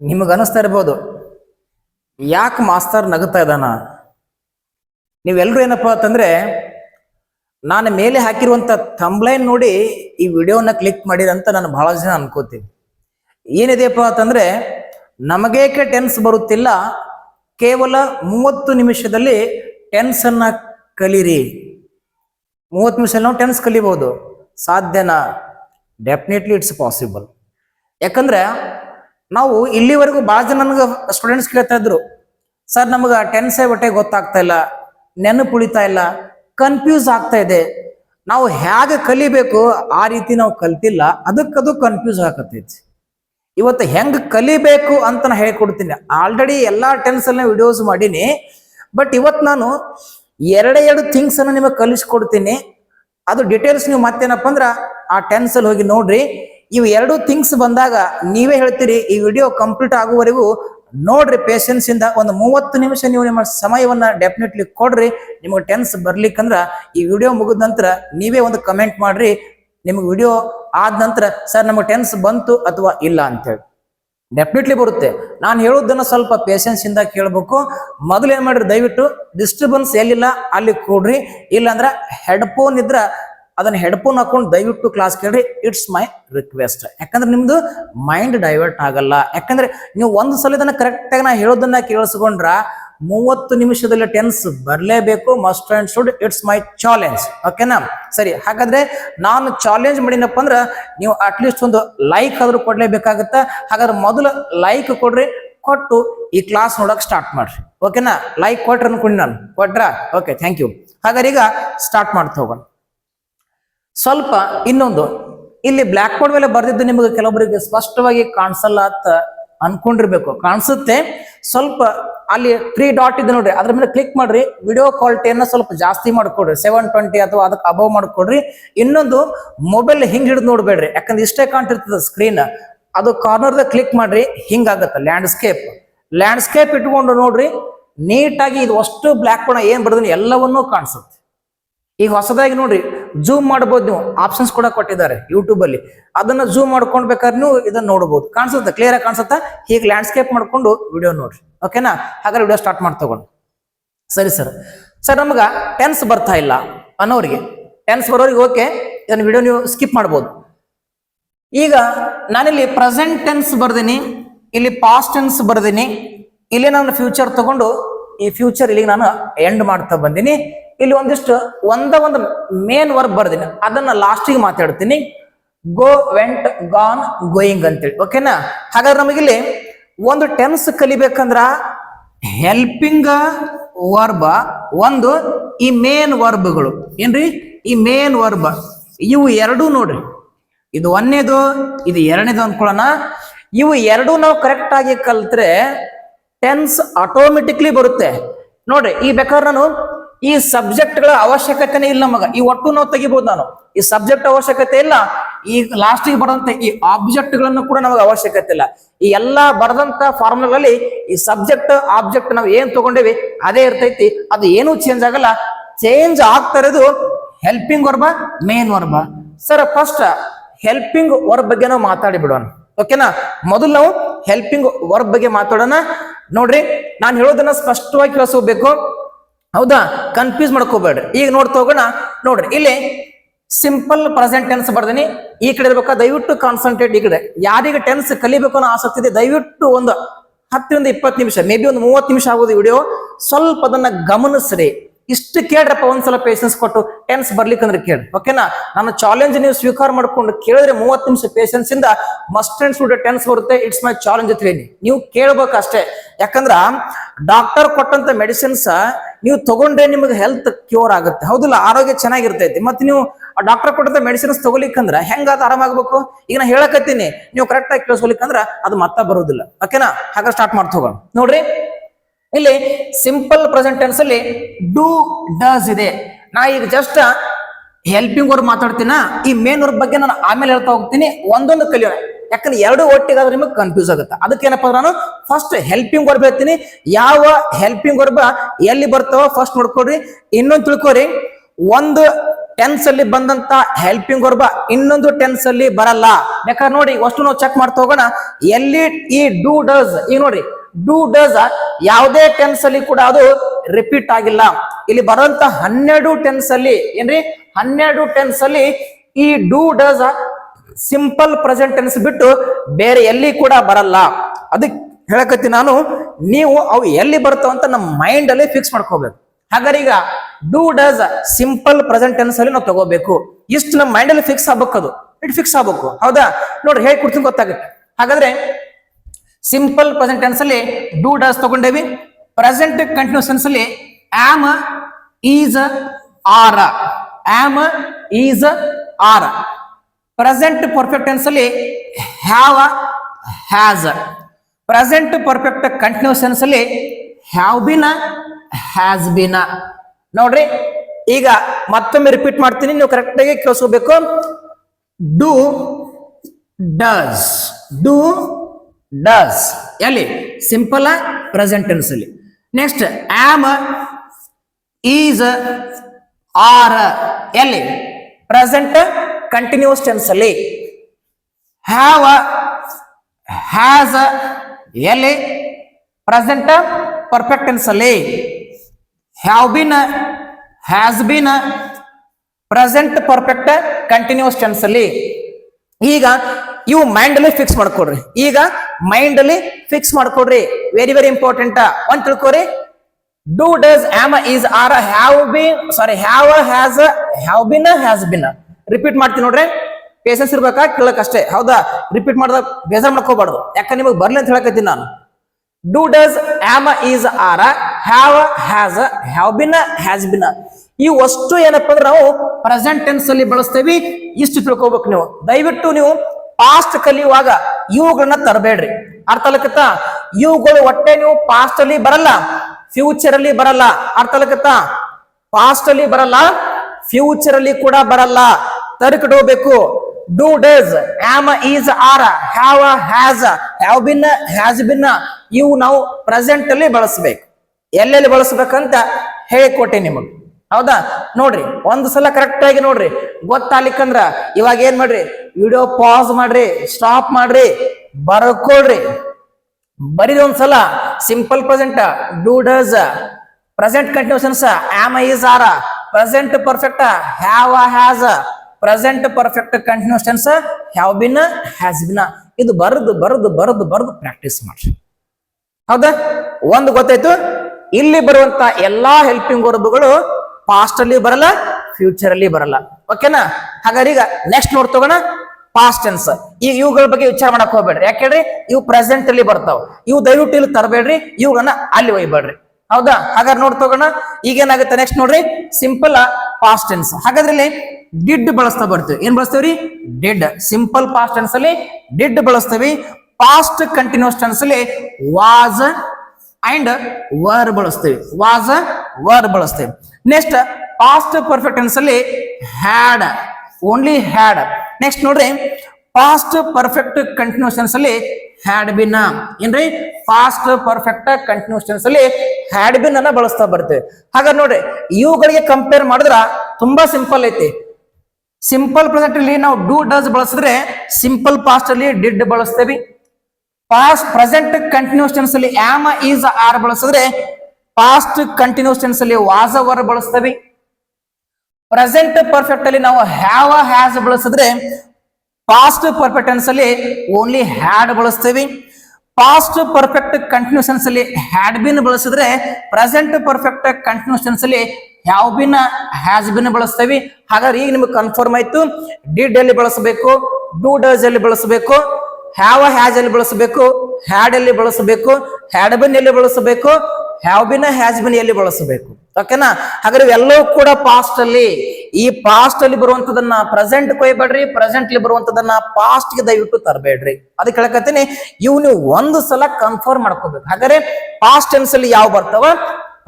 ನಿಮಗೆ ಅನಿಸ್ತಾ ಇರ್ಬೋದು. ಯಾಕೆ ಮಾಸ್ತರ್ ನಗುತ್ತಾ ಇದ್ದಾನ? ನೀವೆಲ್ಲರೂ ಏನಪ್ಪಾ ಅಂತಂದ್ರೆ, ನಾನು ಮೇಲೆ ಹಾಕಿರುವಂತ ಥಂಬ್ಲೈನ್ ನೋಡಿ ಈ ವಿಡಿಯೋನ ಕ್ಲಿಕ್ ಮಾಡಿದಂತ ನಾನು ಬಹಳ ಜನ ಅನ್ಕೋತೀನಿ. ಏನಿದೆಯಪ್ಪ ಅಂತಂದ್ರೆ ನಮಗೇಕೆ ಟೆನ್ಸ್ ಬರುತ್ತಿಲ್ಲ. ಕೇವಲ ಮೂವತ್ತು ನಿಮಿಷದಲ್ಲಿ ಟೆನ್ಸ್ ಅನ್ನ ಕಲೀರಿ. ಮೂವತ್ತು ನಿಮಿಷ ನಾವು ಟೆನ್ಸ್ ಕಲಿಬಹುದು. ಸಾಧ್ಯನಾ? ಡೆಫಿನೆಟ್ಲಿ ಇಟ್ಸ್ ಪಾಸಿಬಲ್ ಯಾಕಂದ್ರೆ ನಾವು ಇಲ್ಲಿವರೆಗೂ ಭಾಳ ಜನ ನನಗೆ ಸ್ಟೂಡೆಂಟ್ಸ್ ಕೇಳ್ತಾ ಇದ್ರು ಸರ್ ನಮಗೆ ಟೆನ್ಸೇ ಬಟ್ಟೆ ಗೊತ್ತಾಗ್ತಾ ಇಲ್ಲ, ನೆನಪು ಉಳಿತಾ ಇಲ್ಲ ಕನ್ಫ್ಯೂಸ್ ಆಗ್ತಾ ಇದೆ. ನಾವು ಹೇಗೆ ಕಲಿಬೇಕು ಆ ರೀತಿ ನಾವು ಕಲ್ತಿಲ್ಲ, ಅದಕ್ಕದು ಕನ್ಫ್ಯೂಸ್ ಆಗತೈತಿ ಇವತ್ತು ಹೆಂಗ್ ಕಲಿಬೇಕು ಅಂತ ನಾನು ಹೇಳ್ಕೊಡ್ತೀನಿ. ಆಲ್ರೆಡಿ ಎಲ್ಲಾ ಟೆನ್ಸ್ ಅಲ್ಲಿ ವಿಡಿಯೋಸ್ ಮಾಡೀನಿ ಬಟ್ ಇವತ್ತು ನಾನು ಎರಡೇ, ಎರಡು ಥಿಂಗ್ಸ್ ಅನ್ನು ನಿಮಗೆ ಕಲಿಸ್ಕೊಡ್ತೀನಿ. ಅದು ಡೀಟೇಲ್ಸ್ ನೀವು ಮತ್ತೇನಪ್ಪ ಅಂದ್ರೆ, ಆ ಟೆನ್ಸಲ್ಲಿ ಹೋಗಿ ನೋಡ್ರಿ. ಇವು ಎರಡು ಥಿಂಗ್ಸ್ ಬಂದಾಗ ನೀವೇ ಹೇಳ್ತೀರಿ, ಈ ವಿಡಿಯೋ ಕಂಪ್ಲೀಟ್ ಆಗುವವರೆಗೂ ನೋಡ್ರಿ ಪೇಷನ್ಸ್ ಇಂದ. ಒಂದು ಮೂವತ್ತು ನಿಮಿಷ ನೀವು ನಿಮ್ಮ ಸಮಯವನ್ನ ಡೆಫಿನೆಟ್ಲಿ ಕೊಡ್ರಿ. ನಿಮಗೆ ಟೆನ್ಸ್ ಬರ್ಲಿಕ್ಕಂದ್ರ ಈ ವಿಡಿಯೋ ಮುಗಿದ ನಂತರ ನೀವೇ ಒಂದು ಕಮೆಂಟ್ ಮಾಡ್ರಿ. ನಿಮ್ಗೆ ವಿಡಿಯೋ ಆದ ನಂತರ, ಸರ್, ನಮಗೆ ಟೆನ್ಸ್ ಬಂತು ಅಥವಾ ಇಲ್ಲ ಅಂತೇಳಿ. ಡೆಫಿನೆಟ್ಲಿ ಬರುತ್ತೆ. ನಾನು ಹೇಳೋದನ್ನ ಸ್ವಲ್ಪ ಪೇಷನ್ಸ್ ಇಂದ ಕೇಳಬೇಕು. ಮೊದಲು ಏನ್ ಮಾಡ್ರಿ, ದಯವಿಟ್ಟು ಡಿಸ್ಟರ್ಬೆನ್ಸ್ ಎಲ್ಲಿಲ್ಲ, ಅಲ್ಲಿ ಕೊಡ್ರಿ. ಇಲ್ಲಾಂದ್ರ ಹೆಡ್ಫೋನ್ ಇದ್ರ ಅದನ್ನ ಹೆಡ್ಫೋನ್ ಹಾಕೊಂಡು ದಯವಿಟ್ಟು ಕ್ಲಾಸ್ ಕೇಳ್ರಿ ಇಟ್ಸ್ ಮೈ ರಿಕ್ವೆಸ್ಟ್ ಯಾಕಂದ್ರೆ ನಿಮ್ದು ಮೈಂಡ್ ಡೈವರ್ಟ್ ಆಗಲ್ಲ. ಯಾಕಂದ್ರೆ ನೀವು ಒಂದು ಸಲ ಇದನ್ನ ಕರೆಕ್ಟ್ ಆಗಿ ನಾ ಹೇಳೋದನ್ನ ಕೇಳಿಸ್ಕೊಂಡ್ರ ಮೂವತ್ತು ನಿಮಿಷದಲ್ಲಿ ಟೆನ್ಸ್ ಬರಲೇಬೇಕು must and should it's my challenge ಓಕೆನಾ ಸರಿ, ಹಾಗಾದ್ರೆ ನಾನು ಚಾಲೆಂಜ್ ಮಾಡಿನಪ್ಪ ಅಂದ್ರೆ ನೀವು ಅಟ್ಲೀಸ್ಟ್ ಒಂದು ಲೈಕ್ ಆದ್ರೂ ಕೊಡ್ಲೇಬೇಕಾಗತ್ತ? ಹಾಗಾದ್ರೆ ಮೊದಲು ಲೈಕ್ ಕೊಡ್ರಿ, ಕೊಟ್ಟು ಈ ಕ್ಲಾಸ್ ನೋಡಕ್ ಸ್ಟಾರ್ಟ್ ಮಾಡ್ರಿ. ಓಕೆನಾ ಲೈಕ್ ಕೊಟ್ರಿ ಅನ್ಕೊಂಡಿ ನಾನು. ಕೊಟ್ರಾ? ಓಕೆ ಥ್ಯಾಂಕ್ ಯು ಹಾಗಾದ್ರೆ ಈಗ ಸ್ಟಾರ್ಟ್ ಮಾಡ್ತಾ ಹೋಗೋಣ. ಸ್ವಲ್ಪ ಇನ್ನೊಂದು. ಇಲ್ಲಿ ಬ್ಲ್ಯಾಕ್ ಬೋರ್ಡ್ ಮೇಲೆ ಬರೆದಿದ್ದು ನಿಮಗೆ ಕೆಲವೊಬ್ಬರಿಗೆ ಸ್ಪಷ್ಟವಾಗಿ ಕಾಣಿಸಲ್ಲ ಅಂತ ಅನ್ಕೊಂಡಿರ್ಬೇಕು. ಕಾಣಿಸುತ್ತೆ. ಸ್ವಲ್ಪ ಅಲ್ಲಿ ತ್ರೀ ಡಾಟ್ ಇದೆ ನೋಡ್ರಿ. ಅದ್ರ ಮೇಲೆ ಕ್ಲಿಕ್ ಮಾಡ್ರಿ. ವಿಡಿಯೋ ಕ್ವಾಲಿಟಿಯನ್ನ ಸ್ವಲ್ಪ ಜಾಸ್ತಿ ಮಾಡಿಕೊಡ್ರಿ. ಸೆವೆನ್ ಟ್ವೆಂಟಿ ಅಥವಾ ಅದಕ್ಕೆ ಅಬವ್ ಮಾಡಿಕೊಡ್ರಿ. ಇನ್ನೊಂದು ಮೊಬೈಲ್ ಹಿಂಗ್ ಹಿಡಿದು ನೋಡ್ಬೇಡ್ರಿ. ಯಾಕಂದ್ರೆ ಇಷ್ಟೇ ಕಾಣ್ತಿರ್ತದೆ ಸ್ಕ್ರೀನ್ ಅದು ಕಾರ್ನರ್ದ ಕ್ಲಿಕ್ ಮಾಡ್ರಿ ಹಿಂಗಾಗತ್ತೆ ಲ್ಯಾಂಡ್ಸ್ಕೇಪ್ ಲ್ಯಾಂಡ್ಸ್ಕೇಪ್ ಇಟ್ಕೊಂಡು ನೋಡ್ರಿ. ನೀಟಾಗಿ ಇದು ಅಷ್ಟು ಬ್ಲ್ಯಾಕ್ ಬೋರ್ಡ್ ಏನ್ ಬರ್ದಿನಿ ಎಲ್ಲವನ್ನೂ ಕಾಣಿಸುತ್ತೆ. ಈಗ ಹೊಸದಾಗಿ ನೋಡ್ರಿ. ಜೂಮ್ ಮಾಡ್ಬೋದು ನೀವು. ಆಪ್ಷನ್ಸ್ ಕೂಡ ಕೊಟ್ಟಿದ್ದಾರೆ ಯೂಟ್ಯೂಬ್ ಅಲ್ಲಿ. ಅದನ್ನ ಜೂಮ್ ಮಾಡ್ಕೊಂಡ್ ಬೇಕಾದ್ರೆ ನೀವು ಇದನ್ನ ನೋಡಬಹುದು ಕಾಣಿಸುತ್ತೆ? ಕ್ಲಿಯರ್ ಆಗಿ ಕಾಣಿಸುತ್ತಾ? ಹೀಗೆ ಲ್ಯಾಂಡ್ಸ್ಕೇಪ್ ಮಾಡ್ಕೊಂಡು ವಿಡಿಯೋ ನೋಡ್ರಿ. ಓಕೆನಾ ಹಾಗಾದ್ರೆ ವಿಡಿಯೋ ಸ್ಟಾರ್ಟ್ ಮಾಡಿ ತಗೊಂಡು ಸರಿ ಸರ್ ಸರ್ ನಮಗ ಟೆನ್ಸ್ ಬರ್ತಾ ಇಲ್ಲ ಅನ್ನೋರಿಗೆ. ಟೆನ್ಸ್ ಬರೋರಿಗೆ ಓಕೆ ಇದನ್ನ ವಿಡಿಯೋ ನೀವು ಸ್ಕಿಪ್ ಮಾಡ್ಬೋದು. ಈಗ ನಾನಿಲ್ಲಿ ಪ್ರೆಸೆಂಟ್ ಟೆನ್ಸ್ ಬರ್ದೀನಿ, ಇಲ್ಲಿ ಪಾಸ್ಟ್ ಟೆನ್ಸ್ ಬರ್ದೀನಿ, ಇಲ್ಲಿ ನಾನು ಫ್ಯೂಚರ್ ತಗೊಂಡು ಈ ಫ್ಯೂಚರ್ ಇಲ್ಲಿಗೆ ನಾನು ಎಂಡ್ ಮಾಡ್ತಾ ಬಂದೀನಿ. ಇಲ್ಲಿ ಒಂದಿಷ್ಟು ಒಂದ ಒಂದು ಮೇನ್ ವರ್ಕ್ ಬರ್ದೀನಿ. ಅದನ್ನ ಲಾಸ್ಟಿಗೆ ಮಾತಾಡ್ತೀನಿ. ಗೋ ವೆಂಟ್ ಗಾನ್ ಗೋಯಿಂಗ್ ಅಂತೇಳಿ. ಓಕೆನಾ ಹಾಗಾದ್ರೆ ನಮಗಿಲ್ಲಿ ಒಂದು ಟೆನ್ಸ್ ಕಲಿಬೇಕಂದ್ರ ಹೆಲ್ಪಿಂಗ್ ವರ್ಬ ಒಂದು ಈ ಮೇನ್ ವರ್ಬ್ಗಳು ಏನ್ರಿ? ಈ ಮೇನ್ ವರ್ಬ ಇವು ಎರಡೂ ನೋಡ್ರಿ. ಇದು ಒಂದನೇದು, ಇದು ಎರಡನೇದು ಅನ್ಕೊಳ್ಳೋಣ. ಇವು ಎರಡೂ ನಾವು ಕರೆಕ್ಟ್ ಆಗಿ ಕಲ್ತ್ರೆ ಟೆನ್ಸ್ ಆಟೋಮೆಟಿಕ್ಲಿ ಬರುತ್ತೆ. ನೋಡ್ರಿ, ಈ ಬೇಕಾದ್ರೆ ನಾನು ಈ ಸಬ್ಜೆಕ್ಟ್ಗಳ ಅವಶ್ಯಕತೆನೇ ಇಲ್ಲ ನಮಗ. ಈ ಒಟ್ಟು ನಾವು ತೆಗಿಬಹುದು ನಾನು. ಈ ಸಬ್ಜೆಕ್ಟ್ ಅವಶ್ಯಕತೆ ಇಲ್ಲ, ಈ ಲಾಸ್ಟಿಗೆ ಬರೆದಂತ ಈ ಆಬ್ಜೆಕ್ಟ್ಗಳನ್ನು ಕೂಡ ನಮಗೆ ಅವಶ್ಯಕತೆ ಇಲ್ಲ. ಈ ಎಲ್ಲಾ ಬರೆದಂತ ಫಾರ್ಮುಲಾಗಳಲ್ಲಿ ಈ ಸಬ್ಜೆಕ್ಟ್ ಆಬ್ಜೆಕ್ಟ್ ನಾವು ಏನ್ ತಗೊಂಡೇವಿ ಅದೇ ಇರ್ತೈತಿ. ಅದು ಏನೂ ಚೇಂಜ್ ಆಗಲ್ಲ. ಚೇಂಜ್ ಆಗ್ತಾ ಇರೋದು helping verb main verb sir first helping verb ಬಗ್ಗೆ ನಾವು ಮಾತಾಡಿ ಬಿಡೋಣ. ಓಕೆನಾ ಮೊದಲು ನಾವು ಹೆಲ್ಪಿಂಗ್ ವರ್ಬ್ ಬಗ್ಗೆ ಮಾತಾಡೋಣ. ನೋಡ್ರಿ, ನಾನು ಹೇಳೋದನ್ನ ಸ್ಪಷ್ಟವಾಗಿ ಕೇಳಿಸ್ಕೋಬೇಕು. ಹೌದಾ? ಕನ್ಫ್ಯೂಸ್ ಮಾಡ್ಕೋಬೇಡ್ರಿ ಈಗ ನೋಡ್ತಾ ಹೋಗೋಣ ನೋಡ್ರಿ, ಇಲ್ಲಿ ಸಿಂಪಲ್ ಪ್ರೆಸೆಂಟ್ ಟೆನ್ಸ್ ಬರ್ದೀನಿ. ಈ ಕಡೆ ಇರ್ಬೇಕಾ? ದಯವಿಟ್ಟು ಕಾನ್ಸಂಟ್ರೇಟ್ ಈ ಕಡೆ. ಯಾರಿಗೆ ಟೆನ್ಸ್ ಕಲಿಬೇಕು ಅನ್ನೋ ಆಸಕ್ತಿ ಇದೆ, ದಯವಿಟ್ಟು ಒಂದು ಹತ್ತರಿಂದ ಇಪ್ಪತ್ತು ನಿಮಿಷ ಮೇ ಬಿ ಒಂದು ಮೂವತ್ತು ನಿಮಿಷ ಆಗೋದು ವಿಡಿಯೋ ಸ್ವಲ್ಪ ಅದನ್ನ ಗಮನಿಸ್ರಿ. ಇಷ್ಟು ಕೇಳ್ರಪ್ಪ, ಒಂದ್ಸಲ ಪೇಷನ್ಸ್ ಕೊಟ್ಟು ಟೆನ್ಸ್ ಬರ್ಲಿಕ್ಕಂದ್ರೆ ಕೇಳಿ ಓಕೆನಾ ನಾನು ಚಾಲೆಂಜ್ ನೀವು ಸ್ವೀಕಾರ ಮಾಡ್ಕೊಂಡು ಕೇಳಿದ್ರೆ ಮೂವತ್ತು ನಿಮಿಷ ಪೇಷನ್ಸ್ ಇಂದ ಮಸ್ಟ್ ಅಂಡ್ ಶುಡ್ ಟೆನ್ಸ್ ಬರುತ್ತೆ ಇಟ್ಸ್ ಮೈ ಚಾಲೆಂಜ್ ತ್ರೇನಿ ನೀವು ಕೇಳ್ಬೇಕು ಅಷ್ಟೇ ಯಾಕಂದ್ರ ಡಾಕ್ಟರ್ ಕೊಟ್ಟಂತ ಮೆಡಿಸಿನ್ಸ್ ನೀವು ತಗೊಂಡ್ರೆ ನಿಮಗೆ ಹೆಲ್ತ್ ಕ್ಯೂರ್ ಆಗುತ್ತೆ. ಹೌದಿಲ್ಲ? ಆರೋಗ್ಯ ಚೆನ್ನಾಗಿರ್ತೈತಿ. ಮತ್ತೆ ನೀವು ಡಾಕ್ಟರ್ ಕೊಟ್ಟಂತ ಮೆಡಿಸಿನ್ಸ್ ತಗೋಲಿಕ್ಕಂದ್ರ ಹೆಂಗಾದ ಆರಾಮಾಗಬೇಕು ಈಗ ನಾ ಹೇಳಕತ್ತೀನಿ. ನೀವು ಕರೆಕ್ಟ್ ಆಗಿ ಕೇಳಿಸ್ಕೊಲಿಕ್ಕಂದ್ರ ಅದು ಮತ್ತ ಬರೋದಿಲ್ಲ. ಓಕೆನಾ ಹಾಗ ಸ್ಟಾರ್ಟ್ ಮಾಡ್ತೋಗೋಣ ನೋಡ್ರಿ? ಇಲ್ಲಿ ಸಿಂಪಲ್ ಪ್ರೆಸೆಂಟ್ ಟೆನ್ಸ್ ಅಲ್ಲಿ ಡೂ ಡಸ್ ಇದೆ. ನಾ ಈಗ ಜಸ್ಟ್ ಹೆಲ್ಪಿಂಗ್ ವರ್ಕ್ ಮಾತಾಡ್ತೀನ, ಈ ಮೇನ್ ವರ್ಕ್ ಬಗ್ಗೆ ನಾನು ಆಮೇಲೆ ಹೇಳ್ತಾ ಹೋಗ್ತೀನಿ, ಒಂದೊಂದು ಕಲಿಯೋಣ. ಯಾಕಂದ್ರೆ ಎರಡು ಒಟ್ಟಿಗಾದ್ರೆ ನಿಮಗೆ ಕನ್ಫ್ಯೂಸ್ ಆಗುತ್ತೆ. ಅದಕ್ಕೇನಪ್ಪ ಅಂದ್ರೆ ನಾನು ಫಸ್ಟ್ ಹೆಲ್ಪಿಂಗ್ ವರ್ಬ್ ಹೇಳ್ತೀನಿ. ಯಾವ ಹೆಲ್ಪಿಂಗ್ ವರ್ಬ ಎಲ್ಲಿ ಬರ್ತಾವ ಫಸ್ಟ್ ನೋಡ್ಕೊಡ್ರಿ ಇನ್ನೊಂದು ತಿಳ್ಕೊರಿ. ಒಂದು ಟೆನ್ಸ್ ಅಲ್ಲಿ ಬಂದಂತ ಹೆಲ್ಪಿಂಗ್ ವರ್ಬ ಇನ್ನೊಂದು ಟೆನ್ಸ್ ಅಲ್ಲಿ ಬರಲ್ಲ. ಬೇಕಾದ್ರೆ ನೋಡಿ, ಅಷ್ಟು ನಾವು ಚೆಕ್ ಮಾಡ್ತಾ ಹೋಗೋಣ. ಎಲ್ಲಿ ಈ ಡೂ ಡಸ್ ಈಗ ನೋಡಿ ಡೂ ಡಸ್ ಯಾವುದೇ ಟೆನ್ಸ್ ಅಲ್ಲಿ ಕೂಡ ಅದು ರಿಪೀಟ್ ಆಗಿಲ್ಲ. ಇಲ್ಲಿ ಬರುವಂತ ಹನ್ನೆರಡು ಟೆನ್ಸ್ ಅಲ್ಲಿ, ಏನ್ರಿ? ಹನ್ನೆರಡು ಟೆನ್ಸ್ ಅಲ್ಲಿ ಈ do does simple present tense ಬಿಟ್ಟು ಬೇರೆ ಎಲ್ಲಿ ಕೂಡ ಬರಲ್ಲ. ಅದಕ್ಕೆ ಹೇಳಕತ್ತಿ ನಾನು, ನೀವು ಅವು ಎಲ್ಲಿ ಬರ್ತಾವ ಅಂತ ನಮ್ಮ ಮೈಂಡ್ ಅಲ್ಲಿ ಫಿಕ್ಸ್ ಮಾಡ್ಕೋಬೇಕು. ಹಾಗಾದ್ರೆ ಈಗ do does simple present tense ಅಲ್ಲಿ ನಾವು ತಗೋಬೇಕು. ಇಷ್ಟು ನಮ್ಮ ಮೈಂಡ್ ಅಲ್ಲಿ ಫಿಕ್ಸ್ ಆಗ್ಬೇಕು ಅದು ಇಟ್ ಫಿಕ್ಸ್ ಆಗ್ಬೇಕು. ಹೌದಾ? ನೋಡ್ರಿ ಹೇಳಿ ಕೊಡ್ತೀನಿ ಗೊತ್ತಾಗುತ್ತೆ. ಹಾಗಾದ್ರೆ ಸಿಂಪಲ್ ಪ್ರೆಸೆಂಟ್ ಟೆನ್ಸ್ ಅಲ್ಲಿ ಡೂ ಡಸ್ ತಗೊಂಡೇವಿ. ಪ್ರೆಸೆಂಟ್ ಕಂಟಿನ್ಯೂಸ್ ಟೆನ್ಸ್ ಅಲ್ಲಿ am is are am is are present perfect tense ಅಲ್ಲಿ have has present perfect continuous tense ಅಲ್ಲಿ ಹ್ಯಾವ್ ಬಿನ್ ಹ್ಯಾಸ್ ಬಿನ್ ನೋಡ್ರಿ, ಈಗ ಮತ್ತೊಮ್ಮೆ ರಿಪೀಟ್ ಮಾಡ್ತೀನಿ, ನೀವು ಕರೆಕ್ಟಾಗಿ ಕೇಳಿಸ್ಕೋಬೇಕು. ಡೂ ಡಸ್ ಡೂ ಡಸ್ ಎಲ್ಲಿ? ಸಿಂಪಲ್ ಪ್ರೆಸೆಂಟ್ ಟೆನ್ಸ್ ಅಲ್ಲಿ. ನೆಕ್ಸ್ಟ್ ಆಮ್ ಈಸ್ ಆರ್ ಎಲ್ಲಿ? ಪ್ರೆಸೆಂಟ್ ಕಂಟಿನ್ಯೂಸ್ ಟೆನ್ಸ್ ಅಲ್ಲಿ. ಹ್ಯಾವ್ ಹ್ಯಾಸ್ ಎಲ್ಲಿ? ಪ್ರೆಸೆಂಟ್ ಪರ್ಫೆಕ್ಟ್ ಟೆನ್ಸ್ ಅಲ್ಲಿ. Have been has been present perfect continuous tense ಅಲ್ಲಿ. ಈಗ ಇವು ಮೈಂಡ್ ಅಲ್ಲಿ ಫಿಕ್ಸ್ ಮಾಡ್ಕೊಡ್ರಿ. ಈಗ ಮೈಂಡ್ ಅಲ್ಲಿ ಫಿಕ್ಸ್ ಮಾಡ್ಕೊಡ್ರಿ. ವೆರಿ ವೆರಿ ಇಂಪಾರ್ಟೆಂಟ್ ಒಂದ್ ತಿಳ್ಕೊರಿ. Do does am is are have been sorry have has have been has been repeat ಮಾಡ್ತೀನಿ ನೋಡ್ರಿ. ಪೇಷನ್ಸ್ ಇರ್ಬೇಕಾ? ಕೇಳಕ್ ಅಷ್ಟೇ. ಹೌದಾ? ರಿಪೀಟ್ ಮಾಡ್ದಾಗ ಬೇಜಾರ್ ಮಾಡ್ಕೋಬಾರ್ದು. ಯಾಕಂದ್ರೆ ನಿಮಗೆ ಬರ್ಲಿ ಅಂತ ಹೇಳಕತ್ತೀನಿ ನಾನು. Do does am is are have has have been has been ಈ ವಸ್ತು ಏನಪ್ಪ ಅಂದ್ರೆ ನಾವು ಪ್ರೆಸೆಂಟ್ ಟೆನ್ಸ್ ಅಲ್ಲಿ ಬಳಸ್ತೇವಿ. ಇಷ್ಟು ತಿಳ್ಕೊಬೇಕು ನೀವು. ದಯವಿಟ್ಟು ನೀವು ಪಾಸ್ಟ್ ಕಲಿಯುವಾಗ ಇವುಗಳನ್ನ ತರಬೇಡ್ರಿ. ಅರ್ಥ ಆಗತ್ತ ಇವುಗಳು ಒಟ್ಟೆ ನೀವು ಪಾಸ್ಟ್ ಅಲ್ಲಿ ಬರಲ್ಲ. ಫ್ಯೂಚರ್ ಅಲ್ಲಿ ಬರಲ್ಲ. ಅರ್ಥ ಆಗತ್ತ ಪಾಸ್ಟ್ ಅಲ್ಲಿ ಬರಲ್ಲ. ಫ್ಯೂಚರ್ ಅಲ್ಲಿ ಕೂಡ ಬರಲ್ಲ. ತರ್ಕಿಡೋಬೇಕು do does am is are have has have been has been ಇವು ನಾವು ಪ್ರೆಸೆಂಟ್ ಅಲ್ಲಿ ಬಳಸ್ಬೇಕು. ಎಲ್ಲೆಲ್ಲಿ ಬಳಸ್ಬೇಕಂತ ಹೇಳಿಕೊಟ್ಟೆ ನಿಮಗೆ. ಹೌದಾ? ನೋಡ್ರಿ, ಒಂದು ಸಲ ಕರೆಕ್ಟ್ ಆಗಿ ನೋಡ್ರಿ. ಗೊತ್ತಾಗ್ಲಿಕ್ಕಂದ್ರ ಇವಾಗ ಏನ್ ಮಾಡ್ರಿ? ವಿಡಿಯೋ ಪಾಸ್ ಮಾಡ್ರಿ ಸ್ಟಾಪ್ ಮಾಡ್ರಿ, ಬರ್ಕೊಳ್ರಿ. ಬರೀರಿ ಒಂದ್ಸಲ simple present do does present continuous am is are present perfect have has present perfect continuous have been has been ಇದು ಬರದು ಬರದು ಬರದು ಬರದು ಪ್ರಾಕ್ಟೀಸ್ ಮಾಡ್ರಿ. ಹೌದಾ? ಒಂದು ಗೊತ್ತಾಯ್ತು? ಇಲ್ಲಿ ಬರುವಂತ ಎಲ್ಲಾ ಹೆಲ್ಪಿಂಗ್ ವರ್ಬ್ಗಳು ಪಾಸ್ಟ್ ಅಲ್ಲಿ ಬರಲ್ಲ ಫ್ಯೂಚರ್ ಅಲ್ಲಿ ಬರಲ್ಲ. ಓಕೆನಾ ಹಾಗಾದ್ರೆ ಈಗ ನೆಕ್ಸ್ಟ್ ನೋಡ್ತೋಗೋಣ ಪಾಸ್ಟ್ ಟೆನ್ಸ್ ಈಗ ಇವುಗಳ ಬಗ್ಗೆ ವಿಚಾರ ಮಾಡಕ್ ಹೋಗ್ಬೇಡ್ರಿ. ಯಾಕೆ ಇವು ಪ್ರೆಸೆಂಟ್ ಅಲ್ಲಿ ಬರ್ತಾವ. ಇವು ದಯವಿಟ್ಟು ಇಲ್ಲಿ ತರಬೇಡ್ರಿ. ಇವುಗಳನ್ನ ಅಲ್ಲಿ ಒಯ್ಬೇಡ್ರಿ. ಹೌದಾ? ಹಾಗಾದ್ರೆ ನೋಡ್ ತಗೋಣ. ಈಗ ಏನಾಗುತ್ತೆ ನೆಕ್ಸ್ಟ್ ನೋಡ್ರಿ? ಸಿಂಪಲ್ ಪಾಸ್ಟ್ ಟೆನ್ಸ್ ಹಾಗಾದ್ರೆ ಇಲ್ಲಿ ಡಿಡ್ ಬಳಸ್ತಾ ಬರ್ತೀವಿ. ಏನ್ ಬಳಸ್ತೇವ್ರಿ? ಡಿಡ್ ಸಿಂಪಲ್ ಪಾಸ್ಟ್ ಟೆನ್ಸ್ ಅಲ್ಲಿ ಡಿಡ್ ಬಳಸ್ತೇವಿ. ಪಾಸ್ಟ್ ಕಂಟಿನ್ಯೂಸ್ ಟೆನ್ಸ್ ಅಲ್ಲಿ ವಾಸ್ ಅಂಡ್ ವರ್ ಬಳಸ್ತೇವೆ. ವಾಸ್ ವರ್ ಬಳಸ್ತೇವೆ. ನೆಕ್ಸ್ಟ್ ಪಾಸ್ಟ್ ಪರ್ಫೆಕ್ಟ್ ಟೆನ್ಸ್ ಅಲ್ಲಿ ಹ್ಯಾಡ್ ಓನ್ಲಿ ಹ್ಯಾಡ್ ನೆಕ್ಸ್ಟ್ ನೋಡ್ರಿ ಪಾಸ್ಟ್ ಪರ್ಫೆಕ್ಟ್ ಕಂಟಿನ್ಯೂಸ್ ಟೆನ್ಸ್ ಅಲ್ಲಿ ಹ್ಯಾಡ್ ಬಿನ್ ಏನ್ರಿ? ಪಾಸ್ಟ್ ಪರ್ಫೆಕ್ಟ್ ಕಂಟಿನ್ಯೂಸ್ ಟೆನ್ಸ್ ಅಲ್ಲಿ ಹ್ಯಾಡ್ ಬಿನ್ ಅನ್ನ ಬಳಸ್ತಾ ಬರ್ತೇವೆ. ಹಾಗಾದ್ರೆ ನೋಡ್ರಿ, ಇವುಗಳಿಗೆ ಕಂಪೇರ್ ಮಾಡಿದ್ರ ತುಂಬಾ ಸಿಂಪಲ್ ಐತಿ. ಸಿಂಪಲ್ ಪ್ರೆಸೆಂಟ್ ಅಲ್ಲಿ ನಾವು ಡೂ ಡಸ್ ಬಳಸಿದ್ರೆ ಸಿಂಪಲ್ ಪಾಸ್ಟ್ ಅಲ್ಲಿ ಡಿಡ್ ಬಳಸ್ತೇವೆ. ಪಾಸ್ಟ್ ಪ್ರೆಸೆಂಟ್ ಕಂಟಿನ್ಯೂಸ್ ಟೆನ್ಸ್ ಅಲ್ಲಿ ಆಮ್ ಈಸ್ ಆರ್ ಬಳಸಿದ್ರೆ ಪಾಸ್ಟ್ ಕಂಟಿನ್ಯೂಸ್ ಟೆನ್ಸ್ ಅಲ್ಲಿ ವಾಸ್ ವರ್ ಬಳಸ್ತೇವೆ. ಪ್ರೆಸೆಂಟ್ ಪರ್ಫೆಕ್ಟ್ ಅಲ್ಲಿ ನಾವು ಹ್ಯಾವ್ ಹ್ಯಾಸ್ ಬಳಸಿದ್ರೆ ಪಾಸ್ಟ್ ಪರ್ಫೆಕ್ಟ್ ಟೆನ್ಸ್ ಅಲ್ಲಿ ಓನ್ಲಿ ಹ್ಯಾಡ್ ಬಳಸ್ತೀವಿ. ಪಾಸ್ಟ್ ಪರ್ಫೆಕ್ಟ್ ಕಂಟಿನ್ಯೂಸ್ ಟೆನ್ಸ್ ಅಲ್ಲಿ ಹ್ಯಾಡ್ ಬಿನ್ ಬಳಸಿದ್ರೆ ಪ್ರೆಸೆಂಟ್ ಪರ್ಫೆಕ್ಟ್ ಕಂಟಿನ್ಯೂಸ್ ಟೆನ್ಸ್ ಅಲ್ಲಿ ಹ್ಯಾವ್ ಬಿನ್ ಹ್ಯಾಸ್ ಬಿನ್ ಬಳಸ್ತೀವಿ. ಹಾಗಾದ್ರೆ ಈಗ ನಿಮಗೆ ಕನ್ಫರ್ಮ್ ಆಯ್ತು. ಡಿಡ್ ಅಲ್ಲಿ ಬಳಸಬೇಕು ಡೂ ಡಸ್ ಅಲ್ಲಿ ಬಳಸಬೇಕು ಹ್ಯಾವ್ ಹ್ಯಾಸ್ ಅಲ್ಲಿ ಬಳಸಬೇಕು ಹ್ಯಾಡ್ ಅಲ್ಲಿ ಬಳಸಬೇಕು ಹ್ಯಾಡ್ ಬಿನ್ ಎಲ್ಲಿ ಬಳಸಬೇಕು ಹ್ಯಾವ್ ಬಿನ್ ಹ್ಯಾಸ್ ಬಿನ್ ಎಲ್ಲಿ ಬಳಸಬೇಕು? ಓಕೆನಾ ಹಾಗಾದ್ರೆ ಇವೆಲ್ಲವೂ ಕೂಡ ಪಾಸ್ಟ್ ಅಲ್ಲಿ, ಈ ಪಾಸ್ಟ್ ಅಲ್ಲಿ ಬರುವಂತದನ್ನ ಪ್ರೆಸೆಂಟ್ ಕೊಯ್ಬೇಡ್ರಿ ಪ್ರೆಸೆಂಟ್ ಅಲ್ಲಿ ಬರುವಂತದನ್ನ ಪಾಸ್ಟ್ಗೆ ದಯವಿಟ್ಟು ತರಬೇಡ್ರಿ. ಅದಕ್ಕೆ ಹೇಳಕತ್ತೀನಿ ಇವು ಒಂದು ಸಲ ಕನ್ಫರ್ಮ್ ಮಾಡ್ಕೋಬೇಕು. ಹಾಗಾದ್ರೆ ಪಾಸ್ಟ್ ಟೆನ್ಸ್ ಅಲ್ಲಿ ಯಾವ ಬರ್ತಾವ?